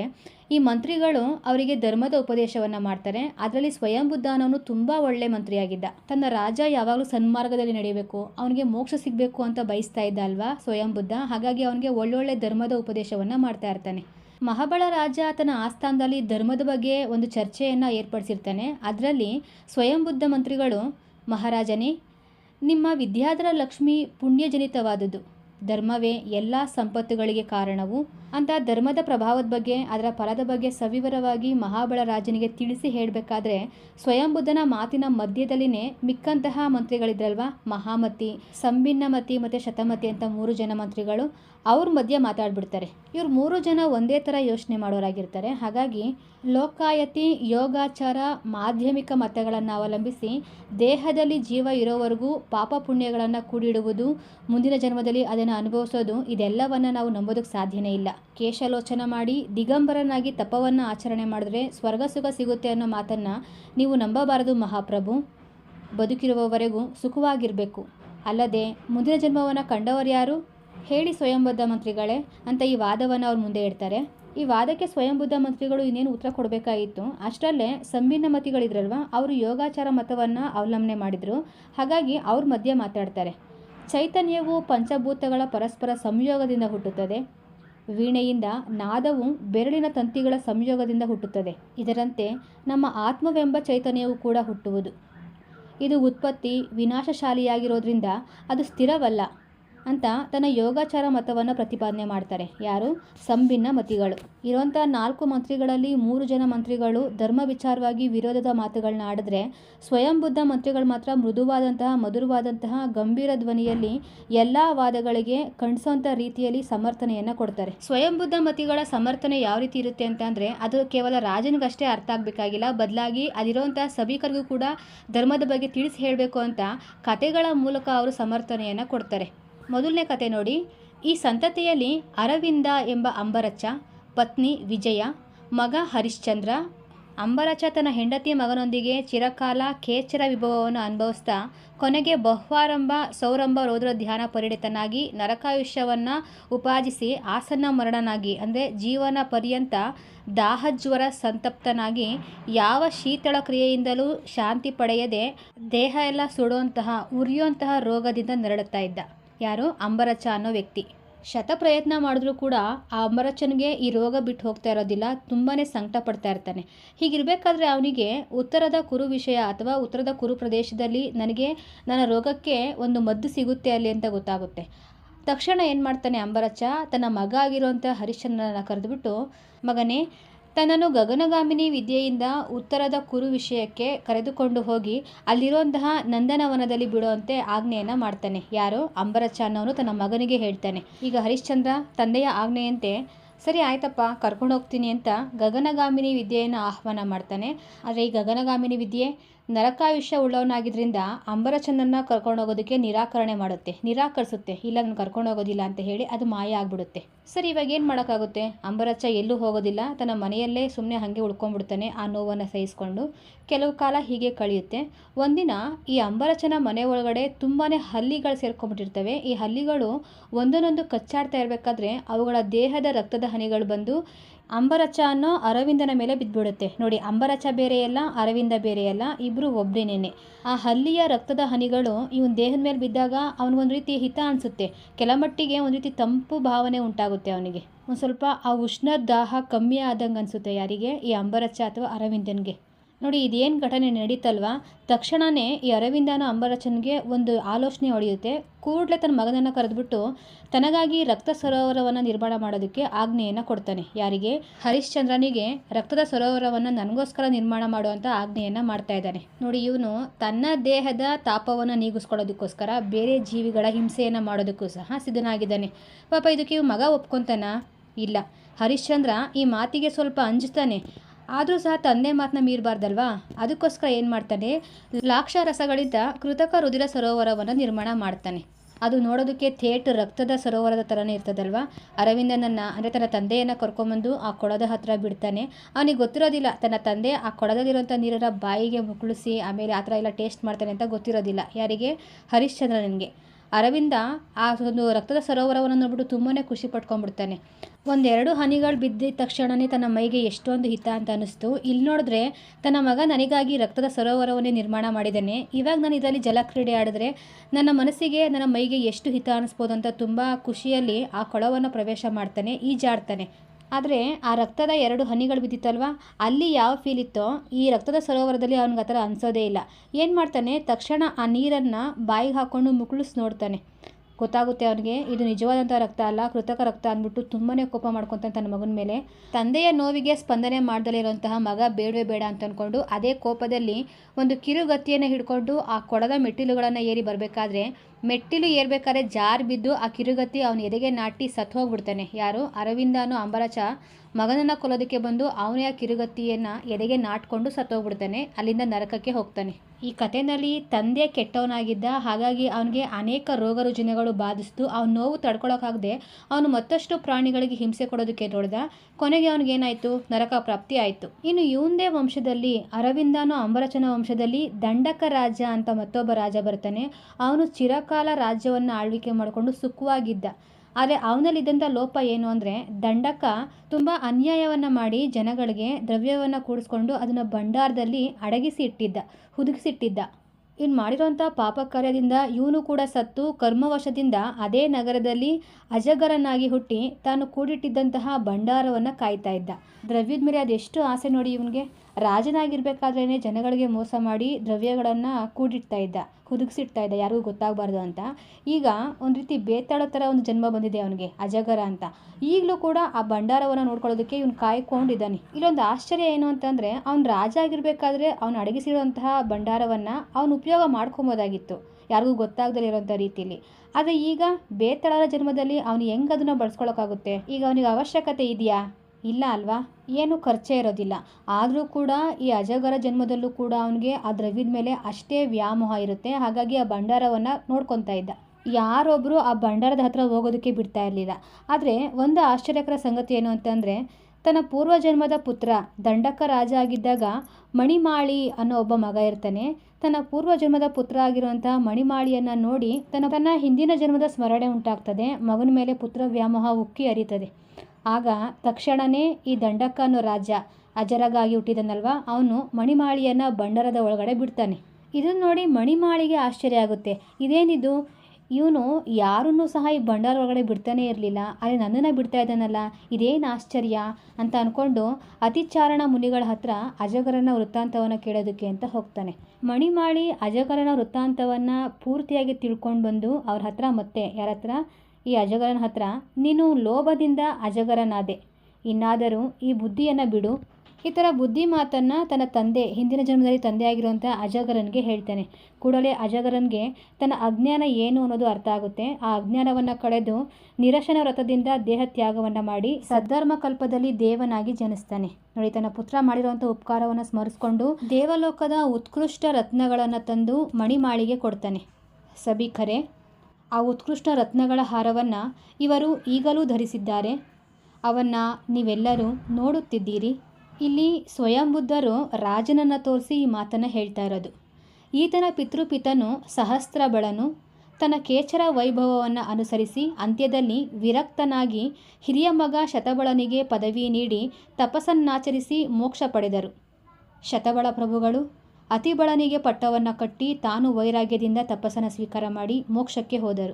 ಈ ಮಂತ್ರಿಗಳು ಅವರಿಗೆ ಧರ್ಮದ ಉಪದೇಶವನ್ನು ಮಾಡ್ತಾರೆ. ಅದರಲ್ಲಿ ಸ್ವಯಂ ಬುದ್ಧ ಅನ್ನೋನು ತುಂಬ ಒಳ್ಳೆ ಮಂತ್ರಿಯಾಗಿದ್ದ. ತನ್ನ ರಾಜ ಯಾವಾಗಲೂ ಸನ್ಮಾರ್ಗದಲ್ಲಿ ನಡೆಯಬೇಕು. ಅವನಿಗೆ ಮೋಕ್ಷ ಸಿಗಬೇಕು ಅಂತ ಬಯಸ್ತಾ ಇದ್ದ ಅಲ್ವಾ ಸ್ವಯಂ ಬುದ್ಧ? ಹಾಗಾಗಿ ಅವನಿಗೆ ಒಳ್ಳೊಳ್ಳೆ ಧರ್ಮದ ಉಪದೇಶವನ್ನು ಮಾಡ್ತಾ ಇರ್ತಾನೆ. ಮಹಾಬಳ ರಾಜ ತನ್ನ ಆಸ್ಥಾನದಲ್ಲಿ ಧರ್ಮದ ಬಗ್ಗೆ ಒಂದು ಚರ್ಚೆಯನ್ನು ಏರ್ಪಡಿಸಿರ್ತಾನೆ. ಅದರಲ್ಲಿ ಸ್ವಯಂ ಬುದ್ಧ ಮಂತ್ರಿಗಳು, ಮಹಾರಾಜನೇ, ನಿಮ್ಮ ವಿದ್ಯಾಧರ ಲಕ್ಷ್ಮಿ ಪುಣ್ಯಜನಿತವಾದುದು ಧರ್ಮವೇ ಎಲ್ಲ ಸಂಪತ್ತುಗಳಿಗೆ ಕಾರಣವು? ಅಂತ ಧರ್ಮದ ಪ್ರಭಾವದ ಬಗ್ಗೆ, ಅದರ ಫಲದ ಬಗ್ಗೆ ಸವಿವರವಾಗಿ ಮಹಾಬಳ ರಾಜನಿಗೆ ತಿಳಿಸಿ ಹೇಳಬೇಕಾದ್ರೆ ಸ್ವಯಂ ಬುದ್ಧನ ಮಾತಿನ ಮಧ್ಯದಲ್ಲಿನೇ ಮಿಕ್ಕಂತಹ ಮಂತ್ರಿಗಳಿದ್ರಲ್ವಾ? ಮಹಾಮತಿ ಸಂಭಿನ್ನಮತಿ ಮತ್ತು ಶತಮತಿ ಅಂತ ಮೂರು ಜನ ಮಂತ್ರಿಗಳು ಅವ್ರ ಮಧ್ಯೆ ಮಾತಾಡ್ಬಿಡ್ತಾರೆ. ಇವ್ರು ಮೂರು ಜನ ಒಂದೇ ಥರ ಯೋಚನೆ ಮಾಡೋರಾಗಿರ್ತಾರೆ. ಹಾಗಾಗಿ ಲೋಕಾಯತಿ, ಯೋಗಾಚಾರ, ಮಾಧ್ಯಮಿಕ ಮತಗಳನ್ನು ಅವಲಂಬಿಸಿ ದೇಹದಲ್ಲಿ ಜೀವ ಇರೋವರೆಗೂ ಪಾಪ ಪುಣ್ಯಗಳನ್ನು ಕೂಡಿಡುವುದು ಮುಂದಿನ ಜನ್ಮದಲ್ಲಿ ಅದನ್ನು ಅನುಭವಿಸೋದು ಇದೆಲ್ಲವನ್ನು ನಾವು ನಂಬೋದಕ್ಕೆ ಸಾಧ್ಯನೇ ಇಲ್ಲ. ಕೇಶಾಲೋಚನ ಮಾಡಿ ದಿಗಂಬರನಾಗಿ ತಪವನ್ನು ಆಚರಣೆ ಮಾಡಿದ್ರೆ ಸ್ವರ್ಗ ಸುಖ ಸಿಗುತ್ತೆ ಅನ್ನೋ ಮಾತನ್ನು ನೀವು ನಂಬಬಾರದು ಮಹಾಪ್ರಭು. ಬದುಕಿರುವವರೆಗೂ ಸುಖವಾಗಿರಬೇಕು. ಅಲ್ಲದೆ ಮುಂದಿನ ಜನ್ಮವನ್ನು ಕಂಡವರು ಯಾರು? ಹೇಳಿ ಸ್ವಯಂಬದ್ಧ ಮಂತ್ರಿಗಳೇ ಅಂತ ಈ ವಾದವನ್ನು ಅವ್ರು ಮುಂದೆ ಇಡ್ತಾರೆ. ಈ ವಾದಕ್ಕೆ ಸ್ವಯಂಬುದ್ಧ ಮಂತ್ರಿಗಳು ಇನ್ನೇನು ಉತ್ತರ ಕೊಡಬೇಕಾಗಿತ್ತು ಅಷ್ಟರಲ್ಲೇ ಸಂಭಿನ್ನ ಮತಿಗಳಿದ್ರಲ್ವ? ಅವರು ಯೋಗಾಚಾರ ಮತವನ್ನು ಅವಲಂಬನೆ ಮಾಡಿದರು. ಹಾಗಾಗಿ ಅವ್ರ ಮಧ್ಯೆ ಮಾತಾಡ್ತಾರೆ. ಚೈತನ್ಯವು ಪಂಚಭೂತಗಳ ಪರಸ್ಪರ ಸಂಯೋಗದಿಂದ ಹುಟ್ಟುತ್ತದೆ. ವೀಣೆಯಿಂದ ನಾದವು ಬೆರಳಿನ ತಂತಿಗಳ ಸಂಯೋಗದಿಂದ ಹುಟ್ಟುತ್ತದೆ. ಇದರಂತೆ ನಮ್ಮ ಆತ್ಮವೆಂಬ ಚೈತನ್ಯವು ಕೂಡ ಹುಟ್ಟುವುದು. ಇದು ಉತ್ಪತ್ತಿ ವಿನಾಶಶಾಲಿಯಾಗಿರೋದ್ರಿಂದ ಅದು ಸ್ಥಿರವಲ್ಲ. ಅಂತ ತನ್ನ ಯೋಗಾಚಾರ ಮತವನ್ನು ಪ್ರತಿಪಾದನೆ ಮಾಡ್ತಾರೆ. ಯಾರು? ಸಂಭಿನ್ನ ಮತಿಗಳು. ಇರುವಂಥ ನಾಲ್ಕು ಮಂತ್ರಿಗಳಲ್ಲಿ ಮೂರು ಜನ ಮಂತ್ರಿಗಳು ಧರ್ಮ ವಿಚಾರವಾಗಿ ವಿರೋಧದ ಮಾತುಗಳನ್ನ ಆಡಿದ್ರೆ ಸ್ವಯಂ ಬುದ್ಧ ಮಂತ್ರಿಗಳು ಮಾತ್ರ ಮೃದುವಾದಂತಹ, ಮಧುರವಾದಂತಹ, ಗಂಭೀರ ಧ್ವನಿಯಲ್ಲಿ ಎಲ್ಲ ವಾದಗಳಿಗೆ ಕಣಿಸುವಂಥ ರೀತಿಯಲ್ಲಿ ಸಮರ್ಥನೆಯನ್ನು ಕೊಡ್ತಾರೆ. ಸ್ವಯಂ ಬುದ್ಧ ಮತಿಗಳ ಸಮರ್ಥನೆ ಯಾವ ರೀತಿ ಇರುತ್ತೆ ಅಂತ ಅಂದರೆ ಅದು ಕೇವಲ ರಾಜನಿಗಷ್ಟೇ ಅರ್ಥ ಆಗಬೇಕಾಗಿಲ್ಲ. ಬದಲಾಗಿ ಅಲ್ಲಿರುವಂಥ ಸಭಿಕರಿಗೂ ಕೂಡ ಧರ್ಮದ ಬಗ್ಗೆ ತಿಳಿಸಿ ಹೇಳಬೇಕು ಅಂತ ಕತೆಗಳ ಮೂಲಕ ಅವರು ಸಮರ್ಥನೆಯನ್ನು ಕೊಡ್ತಾರೆ. ಮೊದಲನೇ ಕತೆ ನೋಡಿ. ಈ ಸಂತತಿಯಲ್ಲಿ ಅರವಿಂದ ಎಂಬ ಅಂಬರಚ್ಚ, ಪತ್ನಿ ವಿಜಯ, ಮಗ ಹರಿಶ್ಚಂದ್ರ. ಅಂಬರಚ ತನ್ನ ಹೆಂಡತಿಯ ಮಗನೊಂದಿಗೆ ಚಿರಕಾಲ ಖೇಚರ ವಿಭವವನ್ನು ಅನುಭವಿಸ್ತಾ ಕೊನೆಗೆ ಬಹ್ವಾರಂಭ ಸೌರಂಭ ರೋದ್ರ ಧ್ಯಾನ ಪರಿಣಿತನಾಗಿ ನರಕಾಯುಷ್ಯವನ್ನು ಉಪಾಜಿಸಿ ಆಸನ್ನ ಮರಣನಾಗಿ, ಅಂದರೆ ಜೀವನ ಪರ್ಯಂತ ದಾಹಜ್ವರ ಸಂತಪ್ತನಾಗಿ ಯಾವ ಶೀತಳ ಕ್ರಿಯೆಯಿಂದಲೂ ಶಾಂತಿ ಪಡೆಯದೆ ದೇಹ ಎಲ್ಲ ಸುಡುವಂತಹ, ಉರಿಯುವಂತಹ ರೋಗದಿಂದ ನರಳುತ್ತಾ ಇದ್ದ. ಯಾರು? ಅಂಬರಚ ಅನ್ನೋ ವ್ಯಕ್ತಿ. ಶತ ಪ್ರಯತ್ನ ಮಾಡಿದ್ರೂ ಕೂಡ ಆ ಅಂಬರಚನಿಗೆ ಈ ರೋಗ ಬಿಟ್ಟು ಹೋಗ್ತಾ ಇರೋದಿಲ್ಲ ತುಂಬಾ ಸಂಕಟ ಪಡ್ತಾ ಇರ್ತಾನೆ. ಹೀಗಿರಬೇಕಾದ್ರೆ ಅವನಿಗೆ ಉತ್ತರದ ಕುರು ವಿಷಯ ಅಥವಾ ಉತ್ತರದ ಕುರು ಪ್ರದೇಶದಲ್ಲಿ ನನಗೆ ನನ್ನ ರೋಗಕ್ಕೆ ಒಂದು ಮದ್ದು ಸಿಗುತ್ತೆ ಅಲ್ಲಿ ಅಂತ ಗೊತ್ತಾಗುತ್ತೆ. ತಕ್ಷಣ ಏನು ಮಾಡ್ತಾನೆ ಅಂಬರಚ ತನ್ನ ಮಗ ಆಗಿರುವಂಥ ಹರಿಶ್ಚಂದ್ರನ ಕರೆದುಬಿಟ್ಟು, ಮಗನೇ ತನ್ನನ್ನು ಗಗನಗಾಮಿನಿ ವಿದ್ಯೆಯಿಂದ ಉತ್ತರದ ಕುರು ವಿಷಯಕ್ಕೆ ಕರೆದುಕೊಂಡು ಹೋಗಿ ಅಲ್ಲಿರುವಂತಹ ನಂದನವನದಲ್ಲಿ ಬಿಡುವಂತೆ ಆಜ್ಞೆಯನ್ನು ಮಾಡ್ತಾನೆ. ಯಾರು? ಅಂಬರಚ ಅನ್ನೋನು ತನ್ನ ಮಗನಿಗೆ ಹೇಳ್ತಾನೆ. ಈಗ ಹರಿಶ್ಚಂದ್ರ ತಂದೆಯ ಆಜ್ಞೆಯಂತೆ, ಸರಿ ಆಯ್ತಪ್ಪ, ಕರ್ಕೊಂಡು ಹೋಗ್ತೀನಿ ಅಂತ ಗಗನಗಾಮಿನಿ ವಿದ್ಯೆಯನ್ನು ಆಹ್ವಾನ ಮಾಡ್ತಾನೆ. ಆದರೆ ಈ ಗಗನಗಾಮಿನಿ ವಿದ್ಯೆ ನರಕಾಯುಷ್ಯ ಉಳ್ಳವನಾಗಿದ್ದರಿಂದ ಅಂಬರಚಂದ್ರನ ಕರ್ಕೊಂಡು ಹೋಗೋದಕ್ಕೆ ನಿರಾಕರಣೆ ಮಾಡುತ್ತೆ, ನಿರಾಕರಿಸುತ್ತೆ. ಇಲ್ಲ, ನಾನು ಕರ್ಕೊಂಡು ಹೋಗೋದಿಲ್ಲ ಅಂತ ಹೇಳಿ ಅದು ಮಾಯ ಆಗಿಬಿಡುತ್ತೆ. ಸರಿ, ಇವಾಗ ಏನು ಮಾಡೋಕ್ಕಾಗುತ್ತೆ? ಅಂಬರಚ ಎಲ್ಲೂ ಹೋಗೋದಿಲ್ಲ. ತನ್ನ ಮನೆಯಲ್ಲೇ ಸುಮ್ಮನೆ ಹಾಗೆ ಉಳ್ಕೊಂಡ್ಬಿಡ್ತಾನೆ ಆ ನೋವನ್ನು ಸಹಿಸಿಕೊಂಡು ಕೆಲವು ಕಾಲ ಹೀಗೆ ಕಳೆಯುತ್ತೆ. ಒಂದಿನ ಈ ಅಂಬರಚನ ಮನೆ ಒಳಗಡೆ ತುಂಬಾ ಹಲ್ಲಿಗಳು ಸೇರ್ಕೊಂಡ್ಬಿಟ್ಟಿರ್ತವೆ. ಈ ಹಲ್ಲಿಗಳು ಒಂದೊಂದೊಂದು ಕಚ್ಚಾಡ್ತಾ ಇರಬೇಕಾದ್ರೆ ಅವುಗಳ ದೇಹದ ರಕ್ತದ ಹನಿಗಳು ಬಂದು ಅಂಬರಚ ಅನ್ನೋ ಅರವಿಂದನ ಮೇಲೆ ಬಿದ್ದುಬಿಡುತ್ತೆ. ನೋಡಿ, ಅಂಬರಚ ಬೇರೆಯಲ್ಲ, ಅರವಿಂದ ಬೇರೆಯಲ್ಲ ಇಬ್ಬರು ಒಬ್ಬರೇನೇನೆ ಆ ಹಲ್ಲಿಯ ರಕ್ತದ ಹನಿಗಳು ಇವನ್ ದೇಹದ ಮೇಲೆ ಬಿದ್ದಾಗ ಅವನಿಗೊಂದು ರೀತಿ ಹಿತ ಅನಿಸುತ್ತೆ. ಕೆಲಮಟ್ಟಿಗೆ ಒಂದು ರೀತಿ ತಂಪು ಭಾವನೆ ಉಂಟಾಗುತ್ತೆ ಅವನಿಗೆ. ಒಂದು ಸ್ವಲ್ಪ ಆ ಉಷ್ಣ ದಾಹ ಕಮ್ಮಿ ಆದಂಗೆ ಅನಿಸುತ್ತೆ ಯಾರಿಗೆ? ಈ ಅಂಬರಚ ಅಥವಾ ಅರವಿಂದನಿಗೆ. ನೋಡಿ, ಇದೇನು ಘಟನೆ ನಡೀತಲ್ವಾ? ತಕ್ಷಣವೇ ಈ ಅರವಿಂದನ ಅಂಬರಚನ್ಗೆ ಒಂದು ಆಲೋಚನೆ ಹೊಡೆಯುತ್ತೆ ಕೂಡಲೇ ತನ್ನ ಮಗನನ್ನು ಕರೆದುಬಿಟ್ಟು, ತನಗಾಗಿ ರಕ್ತ ಸರೋವರವನ್ನು ನಿರ್ಮಾಣ ಮಾಡೋದಕ್ಕೆ ಆಜ್ಞೆಯನ್ನು ಕೊಡ್ತಾನೆ. ಯಾರಿಗೆ? ಹರಿಶ್ಚಂದ್ರನಿಗೆ ರಕ್ತದ ಸರೋವರವನ್ನು ನನಗೋಸ್ಕರ ನಿರ್ಮಾಣ ಮಾಡುವಂಥ ಆಜ್ಞೆಯನ್ನು ಮಾಡ್ತಾ ಇದ್ದಾನೆ. ನೋಡಿ, ಇವನು ತನ್ನ ದೇಹದ ತಾಪವನ್ನು ನೀಗಿಸ್ಕೊಳ್ಳೋದಕ್ಕೋಸ್ಕರ ಬೇರೆ ಜೀವಿಗಳ ಹಿಂಸೆಯನ್ನು ಮಾಡೋದಕ್ಕೂ ಸಹ ಸಿದ್ಧನಾಗಿದ್ದಾನೆ. ಪಾಪ, ಇದಕ್ಕೆ ಇವ್ ಮಗ ಒಪ್ಕೊತಾನ? ಇಲ್ಲ. ಹರಿಶ್ಚಂದ್ರ ಈ ಮಾತಿಗೆ ಸ್ವಲ್ಪ ಅಂಜುತ್ತಾನೆ. ಆದರೂ ಸಹ ತಂದೆ ಮಾತನ್ನ ಮೀರಬಾರ್ದಲ್ವಾ? ಅದಕ್ಕೋಸ್ಕರ ಏನು ಮಾಡ್ತಾನೆ? ಲಾಕ್ಷಾರಸಗಳಿಂದ ಕೃತಕ ರುದಿರ ಸರೋವರವನ್ನು ನಿರ್ಮಾಣ ಮಾಡ್ತಾನೆ. ಅದು ನೋಡೋದಕ್ಕೆ ಥೇಟ್ ರಕ್ತದ ಸರೋವರದ ಥರನೇ ಇರ್ತದಲ್ವಾ? ಅರವಿಂದನನ್ನು, ಅಂದರೆ ತನ್ನ ತಂದೆಯನ್ನು ಕರ್ಕೊಂಬಂದು ಆ ಕೊಳದ ಹತ್ತಿರ ಬಿಡ್ತಾನೆ. ಅವನಿಗೆ ಗೊತ್ತಿರೋದಿಲ್ಲ. ತನ್ನ ತಂದೆ ಆ ಕೊಳದಲ್ಲಿರುವಂಥ ನೀರನ್ನು ಬಾಯಿಗೆ ಮುಕ್ಕಳಿಸಿ ಆಮೇಲೆ ಆ ಥರ ಎಲ್ಲ ಟೇಸ್ಟ್ ಮಾಡ್ತಾನೆ ಅಂತ ಗೊತ್ತಿರೋದಿಲ್ಲ. ಯಾರಿಗೆ? ಹರಿಶ್ಚಂದ್ರನಿಗೆ. ಅರವಿಂದ ಆ ಒಂದು ರಕ್ತದ ಸರೋವರವನ್ನು ನೋಡ್ಬಿಟ್ಟು ತುಂಬಾ ಖುಷಿ ಪಟ್ಕೊಂಡ್ಬಿಡ್ತಾನೆ. ಒಂದೆರಡು ಹನಿಗಳು ಬಿದ್ದಿದ ತಕ್ಷಣವೇ ತನ್ನ ಮೈಗೆ ಎಷ್ಟೊಂದು ಹಿತ ಅಂತ ಅನ್ನಿಸ್ತು. ಇಲ್ಲಿ ನೋಡಿದ್ರೆ ತನ್ನ ಮಗ ನನಗಾಗಿ ರಕ್ತದ ಸರೋವರವನ್ನೇ ನಿರ್ಮಾಣ ಮಾಡಿದ್ದಾನೆ. ಇವಾಗ ನಾನು ಇದರಲ್ಲಿ ಜಲಕ್ರೀಡೆ ಆಡಿದ್ರೆ ನನ್ನ ಮನಸ್ಸಿಗೆ ನನ್ನ ಮೈಗೆ ಎಷ್ಟು ಹಿತ ಅನ್ನಿಸ್ಬೋದು ಅಂತ ತುಂಬ ಖುಷಿಯಲ್ಲಿ ಆ ಕೊಳವನ್ನು ಪ್ರವೇಶ ಮಾಡ್ತಾನೆ, ಈಜಾಡ್ತಾನೆ. ಆದರೆ ಆ ರಕ್ತದ ಎರಡು ಹನಿಗಳು ಬಿದ್ದಿತ್ತಲ್ವಾ? ಅಲ್ಲಿ ಯಾವ ಫೀಲ್ ಇತ್ತೋ ಈ ರಕ್ತದ ಸರೋವರದಲ್ಲಿ ಅವನಿಗೆ ಆ ಥರ ಅನಿಸೋದೇ ಇಲ್ಲ. ಏನು ಮಾಡ್ತಾನೆ? ತಕ್ಷಣ ಆ ನೀರನ್ನು ಬಾಯಿಗೆ ಹಾಕ್ಕೊಂಡು ಮುಕ್ಕಳಿಸಿ ನೋಡ್ತಾನೆ. ಗೊತ್ತಾಗುತ್ತೆ ಅವನಿಗೆ, ಇದು ನಿಜವಾದಂಥ ರಕ್ತ ಅಲ್ಲ, ಕೃತಕ ರಕ್ತ ಅಂದ್ಬಿಟ್ಟು ತುಂಬಾ ಕೋಪ ಮಾಡ್ಕೊತಾನೆ ತನ್ನ ಮಗನ ಮೇಲೆ. ತಂದೆಯ ನೋವಿಗೆ ಸ್ಪಂದನೆ ಮಾಡ್ದಲೇ ಇರುವಂತಹ ಮಗ ಬೇಡವೇ ಬೇಡ ಅಂತ ಅಂದ್ಕೊಂಡು ಅದೇ ಕೋಪದಲ್ಲಿ ಒಂದು ಕಿರುಗತ್ತಿಯನ್ನು ಹಿಡ್ಕೊಂಡು ಆ ಕೊಳದ ಮೆಟ್ಟಿಲುಗಳನ್ನು ಏರಿ ಬರಬೇಕಾದ್ರೆ ಮೆಟ್ಟಿಲು ಏರ್ಬೇಕಾದ್ರೆ ಜಾರ್ ಬಿದ್ದು ಆ ಕಿರುಗತಿ ಅವನ ಎದೆಗೆ ನಾಟಿ ಸತ್ತು ಹೋಗ್ಬಿಡ್ತಾನೆ ಯಾರು? ಅರವಿಂದನು ಅಂಬರಚ ಮಗನನ್ನು ಕೊಲ್ಲೋದಕ್ಕೆ ಬಂದು ಅವನೇ ಆ ಕಿರುಗತಿಯನ್ನ ಎದೆಗೆ ನಾಟ್ಕೊಂಡು ಸತ್ತೋಗ್ಬಿಡ್ತಾನೆ. ಅಲ್ಲಿಂದ ನರಕಕ್ಕೆ ಹೋಗ್ತಾನೆ. ಈ ಕಥೆನಲ್ಲಿ ತಂದೆ ಕೆಟ್ಟವನಾಗಿದ್ದ, ಹಾಗಾಗಿ ಅವನಿಗೆ ಅನೇಕ ರೋಗ ರುಜಿನಗಳು ಬಾಧಿಸ್ತು ಅವನ ನೋವು ತಡ್ಕೊಳಕ್ಕಾಗದೆ ಅವನು ಮತ್ತಷ್ಟು ಪ್ರಾಣಿಗಳಿಗೆ ಹಿಂಸೆ ಕೊಡೋದಕ್ಕೆ ನೋಡಿದ ಕೊನೆಗೆ ಅವನಿಗೇನಾಯಿತು? ನರಕ ಪ್ರಾಪ್ತಿ ಆಯಿತು. ಇನ್ನು ಇವಂದೇ ವಂಶದಲ್ಲಿ, ಅರವಿಂದನು ಅಂಬರಚನ ವಂಶದಲ್ಲಿ ದಂಡಕ ರಾಜ ಅಂತ ಮತ್ತೊಬ್ಬ ರಾಜ ಬರ್ತಾನೆ. ಅವನು ಚಿರಕಾಲ ರಾಜ್ಯವನ್ನು ಆಳ್ವಿಕೆ ಮಾಡಿಕೊಂಡು ಸುಖವಾಗಿದ್ದ. ಆದರೆ ಅವನಲ್ಲಿದ್ದಂಥ ಲೋಪ ಏನು ಅಂದರೆ, ದಂಡಕ ತುಂಬ ಅನ್ಯಾಯವನ್ನು ಮಾಡಿ ಜನಗಳಿಗೆ ದ್ರವ್ಯವನ್ನು ಕೂಡಿಸ್ಕೊಂಡು ಅದನ್ನು ಭಂಡಾರದಲ್ಲಿ ಅಡಗಿಸಿ ಇಟ್ಟಿದ್ದ ಹುದುಗಿಸಿಟ್ಟಿದ್ದ ಇನ್ನು ಮಾಡಿರೋಂಥ ಪಾಪ ಕಾರ್ಯದಿಂದ ಇವನು ಕೂಡ ಸತ್ತು ಕರ್ಮವಶದಿಂದ ಅದೇ ನಗರದಲ್ಲಿ ಅಜಗರನಾಗಿ ಹುಟ್ಟಿ ತಾನು ಕೂಡಿಟ್ಟಿದ್ದಂತಹ ಭಂಡಾರವನ್ನು ಕಾಯ್ತಾ ಇದ್ದ. ದ್ರವ್ಯದ ಮೇಲೆ ಅದೆಷ್ಟು ಆಸೆ ನೋಡಿ ಇವನಿಗೆ? ರಾಜನಾಗಿರ್ಬೇಕಾದ್ರೇ ಜನಗಳಿಗೆ ಮೋಸ ಮಾಡಿ ದ್ರವ್ಯಗಳನ್ನು ಕೂಡಿಡ್ತಾ ಇದ್ದ, ಹುದುಗಿಸಿಡ್ತಾ ಇದ್ದ, ಯಾರಿಗೂ ಗೊತ್ತಾಗಬಾರ್ದು ಅಂತ. ಈಗ ಒಂದು ರೀತಿ ಬೇತಾಳ ಥರ ಒಂದು ಜನ್ಮ ಬಂದಿದೆ ಅವನಿಗೆ, ಅಜಗರ ಅಂತ. ಈಗಲೂ ಕೂಡ ಆ ಭಂಡಾರವನ್ನು ನೋಡ್ಕೊಳ್ಳೋದಕ್ಕೆ ಇವನು ಕಾಯ್ಕೊಂಡಿದ್ದಾನೆ. ಇಲ್ಲೊಂದು ಆಶ್ಚರ್ಯ ಏನು ಅಂತಂದರೆ, ಅವ್ನು ರಾಜ ಆಗಿರಬೇಕಾದ್ರೆ ಅವನು ಅಡಗಿಸಿರುವಂತಹ ಭಂಡಾರವನ್ನು ಅವನು ಉಪಯೋಗ ಮಾಡ್ಕೊಬೋದಾಗಿತ್ತು. ಯಾರಿಗೂ ಗೊತ್ತಾಗದಲ್ಲಿ ಇರೋಂಥ ರೀತಿಯಲ್ಲಿ. ಆದರೆ ಈಗ ಬೇತಳರ ಜನ್ಮದಲ್ಲಿ ಅವನು ಹೆಂಗೆ ಅದನ್ನು ಬಳಸ್ಕೊಳಕ್ಕಾಗುತ್ತೆ? ಈಗ ಅವನಿಗೆ ಅವಶ್ಯಕತೆ ಇದೆಯಾ? ಇಲ್ಲ ಅಲ್ವಾ? ಏನು ಖರ್ಚೇ ಇರೋದಿಲ್ಲ. ಆದರೂ ಕೂಡ ಈ ಅಜಗರ ಜನ್ಮದಲ್ಲೂ ಕೂಡ ಅವನಿಗೆ ಆ ದ್ರವ್ಯದ ಮೇಲೆ ಅಷ್ಟೇ ವ್ಯಾಮೋಹ ಇರುತ್ತೆ. ಹಾಗಾಗಿ ಆ ಭಂಡಾರವನ್ನು ನೋಡ್ಕೊತಾ ಇದ್ದ. ಯಾರೊಬ್ಬರು ಆ ಭಂಡಾರದ ಹತ್ರ ಹೋಗೋದಕ್ಕೆ ಬಿಡ್ತಾ ಇರಲಿಲ್ಲ. ಆದರೆ ಒಂದು ಆಶ್ಚರ್ಯಕರ ಸಂಗತಿ ಏನು ಅಂತಂದರೆ, ತನ್ನ ಪೂರ್ವಜನ್ಮದ ಪುತ್ರ ದಂಡಕ ರಾಜ ಆಗಿದ್ದಾಗ ಮಣಿಮಾಳಿ ಅನ್ನೋ ಒಬ್ಬ ಮಗ ಇರ್ತಾನೆ. ತನ್ನ ಪೂರ್ವ ಜನ್ಮದ ಪುತ್ರ ಆಗಿರುವಂತಹ ಮಣಿಮಾಳಿಯನ್ನು ನೋಡಿ ತನ್ನ ತನ್ನ ಹಿಂದಿನ ಜನ್ಮದ ಸ್ಮರಣೆ ಉಂಟಾಗ್ತದೆ. ಮಗನ ಮೇಲೆ ಪುತ್ರ ವ್ಯಾಮೋಹ ಉಕ್ಕಿ ಅರಿತದೆ. ಆಗ ತಕ್ಷಣವೇ ಈ ದಂಡಕ್ಕ ಅನ್ನೋ ರಾಜ್ಯ ಅಜರಗಾಗಿ ಹುಟ್ಟಿದನಲ್ವ? ಅವನು ಮಣಿಮಾಳಿಯನ್ನ ಬಂಡರದ ಒಳಗಡೆ ಬಿಡ್ತಾನೆ. ಇದನ್ನು ನೋಡಿ ಮಣಿಮಾಳಿಗೆ ಆಶ್ಚರ್ಯ ಆಗುತ್ತೆ. ಇದೇನಿದು? ಇವನು ಯಾರನ್ನೂ ಸಹ ಈ ಭಂಡಾರ ಒಳಗಡೆ ಬಿಡ್ತಾನೆ ಇರಲಿಲ್ಲ. ಆದರೆ ನನ್ನನ್ನು ಬಿಡ್ತಾ ಇದ್ದಾನಲ್ಲ, ಇದೇನು ಆಶ್ಚರ್ಯ ಅಂತ ಅಂದ್ಕೊಂಡು ಅತಿಚಾರಣ ಮುನಿಗಳ ಹತ್ರ ಅಜಗರನ ವೃತ್ತಾಂತವನ್ನು ಕೇಳೋದಕ್ಕೆ ಅಂತ ಹೋಗ್ತಾನೆ. ಮಣಿಮಾಳಿ ಅಜಗರನ ವೃತ್ತಾಂತವನ್ನು ಪೂರ್ತಿಯಾಗಿ ತಿಳ್ಕೊಂಡು ಬಂದು ಅವ್ರ ಹತ್ರ, ಮತ್ತೆ ಯಾರ ಹತ್ರ? ಈ ಅಜಗರನ ಹತ್ರ, ನೀನು ಲೋಭದಿಂದ ಅಜಗರನಾದೆ. ಇನ್ನಾದರೂ ಈ ಬುದ್ಧಿಯನ್ನು ಬಿಡು. ಈ ಥರ ಬುದ್ಧಿ ಮಾತನ್ನು ತನ್ನ ತಂದೆ, ಹಿಂದಿನ ಜನ್ಮದಲ್ಲಿ ತಂದೆ ಆಗಿರುವಂಥ ಅಜಗರನ್ಗೆ ಹೇಳ್ತಾನೆ. ಕೂಡಲೇ ಅಜಗರನ್ಗೆ ತನ್ನ ಅಜ್ಞಾನ ಏನು ಅನ್ನೋದು ಅರ್ಥ ಆಗುತ್ತೆ. ಆ ಅಜ್ಞಾನವನ್ನು ಕಳೆದು ನಿರಶನ ವ್ರತದಿಂದ ದೇಹ ತ್ಯಾಗವನ್ನು ಮಾಡಿ ಸದ್ಧರ್ಮ ಕಲ್ಪದಲ್ಲಿ ದೇವನಾಗಿ ಜನಿಸ್ತಾನೆ. ನೋಡಿ, ತನ್ನ ಪುತ್ರ ಮಾಡಿರುವಂಥ ಉಪಕಾರವನ್ನು ಸ್ಮರಿಸ್ಕೊಂಡು ದೇವಲೋಕದ ಉತ್ಕೃಷ್ಟ ರತ್ನಗಳನ್ನು ತಂದು ಮಣಿಮಾಳಿಗೆ ಕೊಡ್ತಾನೆ. ಸಭಿಕರೆ, ಆ ಉತ್ಕೃಷ್ಟ ರತ್ನಗಳ ಹಾರವನ್ನು ಇವರು ಈಗಲೂ ಧರಿಸಿದ್ದಾರೆ. ಅವನ್ನು ನೀವೆಲ್ಲರೂ ನೋಡುತ್ತಿದ್ದೀರಿ. ಇಲ್ಲಿ ಸ್ವಯಂ ಬುದ್ಧರು ರಾಜನನ್ನು ತೋರಿಸಿ ಈ ಮಾತನ್ನು ಹೇಳ್ತಾ ಇರೋದು. ಈತನ ಪಿತೃಪಿತನು ಸಹಸ್ರಬಳನು. ತನ್ನ ಕೇಚರ ವೈಭವವನ್ನು ಅನುಸರಿಸಿ ಅಂತ್ಯದಲ್ಲಿ ವಿರಕ್ತನಾಗಿ ಹಿರಿಯ ಮಗ ಶತಬಳನಿಗೆ ಪದವಿ ನೀಡಿ ತಪಸ್ಸನ್ನಾಚರಿಸಿ ಮೋಕ್ಷ ಪಡೆದರು. ಶತಬಳ ಪ್ರಭುಗಳು, ಅತಿಬಳನಿಗೆ ಪಟ್ಟವನ್ನು ಕಟ್ಟಿ ತಾನು ವೈರಾಗ್ಯದಿಂದ ತಪಸ್ಸನ್ನು ಸ್ವೀಕಾರ ಮಾಡಿ ಮೋಕ್ಷಕ್ಕೆ ಹೋದರು.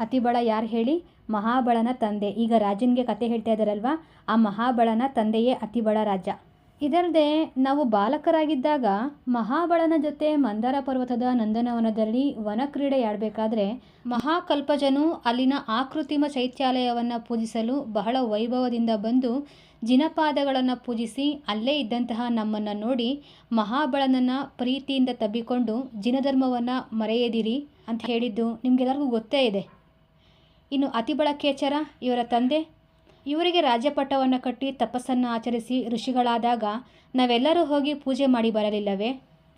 ಅತಿಬಳ ಯಾರು ಹೇಳಿ? ಮಹಾಬಳನ ತಂದೆ. ಈಗ ರಾಜನಿಗೆ ಕತೆ ಹೇಳ್ತಾ ಇದ್ದಾರಲ್ವಾ ಆ ಮಹಾಬಳನ ತಂದೆಯೇ ಅತಿಬಳ ರಾಜ. ಇದಲ್ಲದೆ ನಾವು ಬಾಲಕರಾಗಿದ್ದಾಗ ಮಹಾಬಳನ ಜೊತೆ ಮಂದಾರ ಪರ್ವತದ ನಂದನವನದಲ್ಲಿ ವನಕ್ರೀಡೆ ಆಡಬೇಕಾದ್ರೆ ಮಹಾಕಲ್ಪಜನು ಅಲ್ಲಿನ ಆಕೃತಿಮ ಶೈತ್ಯಾಲಯವನ್ನು ಪೂಜಿಸಲು ಬಹಳ ವೈಭವದಿಂದ ಬಂದು ಜಿನಪಾದಗಳನ್ನು ಪೂಜಿಸಿ ಅಲ್ಲೇ ಇದ್ದಂತಹ ನಮ್ಮನ್ನು ನೋಡಿ ಮಹಾಬಳನನ್ನು ಪ್ರೀತಿಯಿಂದ ತಬ್ಬಿಕೊಂಡು ಜಿನಧರ್ಮವನ್ನು ಮರೆಯದಿರಿ ಅಂತ ಹೇಳಿದ್ದು ನಿಮಗೆಲ್ಲರಿಗೂ ಗೊತ್ತೇ ಇದೆ. ಇನ್ನು ಅತಿಬಳಕೇಚರ ಇವರ ತಂದೆ. ಇವರಿಗೆ ರಾಜ್ಯಪಟ್ಟವನ್ನು ಕಟ್ಟಿ ತಪಸ್ಸನ್ನು ಆಚರಿಸಿ ಋಷಿಗಳಾದಾಗ ನಾವೆಲ್ಲರೂ ಹೋಗಿ ಪೂಜೆ ಮಾಡಿ ಬರಲಿಲ್ಲವೇ?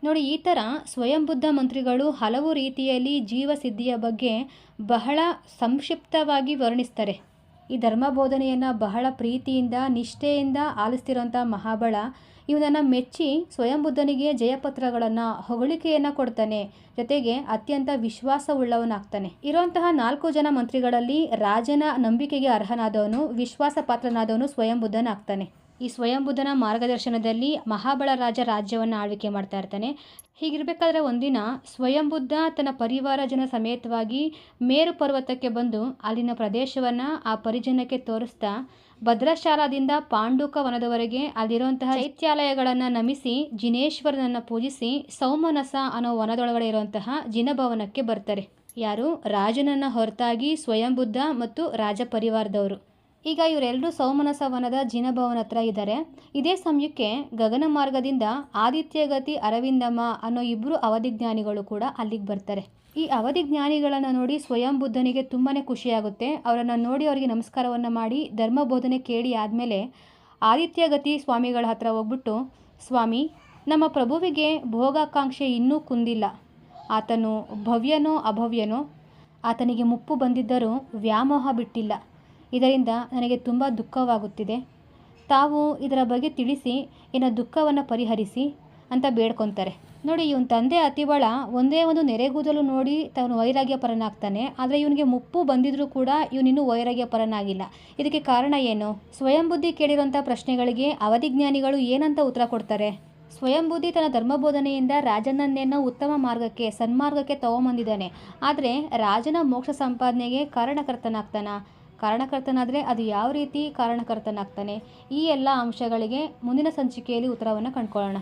ನೋಡಿ, ಈ ಥರ ಸ್ವಯಂ ಬುದ್ಧ ಮಂತ್ರಿಗಳು ಹಲವು ರೀತಿಯಲ್ಲಿ ಜೀವಸಿದ್ಧಿಯ ಬಗ್ಗೆ ಬಹಳ ಸಂಕ್ಷಿಪ್ತವಾಗಿ ವರ್ಣಿಸ್ತಾರೆ. ಈ ಧರ್ಮ ಬೋಧನೆಯನ್ನು ಬಹಳ ಪ್ರೀತಿಯಿಂದ, ನಿಷ್ಠೆಯಿಂದ ಆಲಿಸ್ತಿರೋಂಥ ಮಹಾಬಳ ಇವನನ್ನು ಮೆಚ್ಚಿ ಸ್ವಯಂ ಬುದ್ಧನಿಗೆ ಜಯಪತ್ರಗಳನ್ನು, ಹೊಗಳಿಕೆಯನ್ನು ಕೊಡ್ತಾನೆ. ಜೊತೆಗೆ ಅತ್ಯಂತ ವಿಶ್ವಾಸವುಳ್ಳವನಾಗ್ತಾನೆ. ಇರುವಂತಹ ನಾಲ್ಕು ಜನ ಮಂತ್ರಿಗಳಲ್ಲಿ ರಾಜನ ನಂಬಿಕೆಗೆ ಅರ್ಹನಾದವನು ವಿಶ್ವಾಸ ಪಾತ್ರನಾದವನು ಸ್ವಯಂ ಬುದ್ಧನಾಗ್ತಾನೆ ಈ ಸ್ವಯಂ ಬುದ್ಧನ ಮಾರ್ಗದರ್ಶನದಲ್ಲಿ ಮಹಾಬಳ ರಾಜ ರಾಜ್ಯವನ್ನು ಆಳ್ವಿಕೆ ಮಾಡ್ತಾ ಇರ್ತಾನೆ. ಹೀಗಿರಬೇಕಾದ್ರೆ ಒಂದಿನ ಸ್ವಯಂ ಬುದ್ಧ ತನ್ನ ಪರಿವಾರ ಜನ ಸಮೇತವಾಗಿ ಮೇರು ಪರ್ವತಕ್ಕೆ ಬಂದು ಅಲ್ಲಿನ ಪ್ರದೇಶವನ್ನು ಆ ಪರಿಜನಕ್ಕೆ ತೋರಿಸ್ತಾ ಭದ್ರಶಾಲಾದಿಂದ ಪಾಂಡುಕ ವನದವರೆಗೆ ಅಲ್ಲಿರುವಂತಹ ಚೈತ್ಯಾಲಯಗಳನ್ನು ನಮಿಸಿ ಜಿನೇಶ್ವರನನ್ನು ಪೂಜಿಸಿ ಸೌಮನಸ ಅನ್ನೋ ವನದೊಳಗಡೆ ಇರುವಂತಹ ಜಿನಭವನಕ್ಕೆ ಬರ್ತಾರೆ. ಯಾರು? ರಾಜನನ್ನ ಹೊರತಾಗಿ ಸ್ವಯಂ ಬುದ್ಧ ಮತ್ತು ರಾಜ ಪರಿವಾರದವರು ಈಗ ಇವರೆಲ್ಲರೂ ಸೌಮನಸ ವನದ ಜಿನಭವನ ಹತ್ರ ಇದ್ದಾರೆ. ಇದೇ ಸಮಯಕ್ಕೆ ಗಗನ ಮಾರ್ಗದಿಂದ ಆದಿತ್ಯಗತಿ ಅರವಿಂದಮ್ಮ ಅನ್ನೋ ಇಬ್ಬರು ಅವಧಿಜ್ಞಾನಿಗಳು ಕೂಡ ಅಲ್ಲಿಗೆ ಬರ್ತಾರೆ. ಈ ಅವಧಿ ಜ್ಞಾನಿಗಳನ್ನು ನೋಡಿ ಸ್ವಯಂ ಬುದ್ಧನಿಗೆ ತುಂಬಾ ಖುಷಿಯಾಗುತ್ತೆ. ಅವರನ್ನು ನೋಡಿ ಅವರಿಗೆ ನಮಸ್ಕಾರವನ್ನು ಮಾಡಿ, ಧರ್ಮ ಬೋಧನೆ ಕೇಳಿ ಆದಮೇಲೆ ಆದಿತ್ಯಗತಿ ಸ್ವಾಮಿಗಳ ಹತ್ರ ಹೋಗ್ಬಿಟ್ಟು, ಸ್ವಾಮಿ, ನಮ್ಮ ಪ್ರಭುವಿಗೆ ಭೋಗಾಕಾಂಕ್ಷೆ ಇನ್ನೂ ಕುಂದಿಲ್ಲ. ಆತನು ಭವ್ಯನೋ ಅಭವ್ಯನೋ, ಆತನಿಗೆ ಮುಪ್ಪು ಬಂದಿದ್ದರೂ ವ್ಯಾಮೋಹ ಬಿಟ್ಟಿಲ್ಲ. ಇದರಿಂದ ನನಗೆ ತುಂಬ ದುಃಖವಾಗುತ್ತಿದೆ. ತಾವು ಇದರ ಬಗ್ಗೆ ತಿಳಿಸಿ, ಇನ್ನು ದುಃಖವನ್ನು ಪರಿಹರಿಸಿ ಅಂತ ಬೇಡ್ಕೊತಾರೆ. ನೋಡಿ, ಇವನ ತಂದೆ ಅತಿಬಳ ಒಂದೇ ಒಂದು ನೆರೆಗೂದಲು ನೋಡಿ ತಾನು ವೈರಾಗ್ಯ ಪರನಾಗ್ತಾನೆ ಆದರೆ ಇವನಿಗೆ ಮುಪ್ಪು ಬಂದಿದ್ರೂ ಕೂಡ ಇವನಿನ್ನೂ ವೈರಾಗ್ಯ ಪರನಾಗಿಲ್ಲ ಇದಕ್ಕೆ ಕಾರಣ ಏನು? ಸ್ವಯಂ ಬುದ್ಧಿ ಕೇಳಿರೋಂಥ ಪ್ರಶ್ನೆಗಳಿಗೆ ಅವಧಿಜ್ಞಾನಿಗಳು ಏನಂತ ಉತ್ತರ ಕೊಡ್ತಾರೆ? ಸ್ವಯಂ ಬುದ್ಧಿ ತನ್ನ ಧರ್ಮಬೋಧನೆಯಿಂದ ರಾಜನನ್ನೇನ ಉತ್ತಮ ಮಾರ್ಗಕ್ಕೆ, ಸನ್ಮಾರ್ಗಕ್ಕೆ ತಗೊಂಬಂದಿದ್ದಾನೆ. ಆದರೆ ರಾಜನ ಮೋಕ್ಷ ಸಂಪಾದನೆಗೆ ಕಾರಣಕರ್ತನಾಗ್ತಾನ? ಕಾರಣಕರ್ತನಾದರೆ ಅದು ಯಾವ ರೀತಿ ಕಾರಣಕರ್ತನಾಗ್ತಾನೆ? ಈ ಎಲ್ಲ ಅಂಶಗಳಿಗೆ ಮುಂದಿನ ಸಂಚಿಕೆಯಲ್ಲಿ ಉತ್ತರವನ್ನು ಕಂಡುಕೊಳ್ಳೋಣ.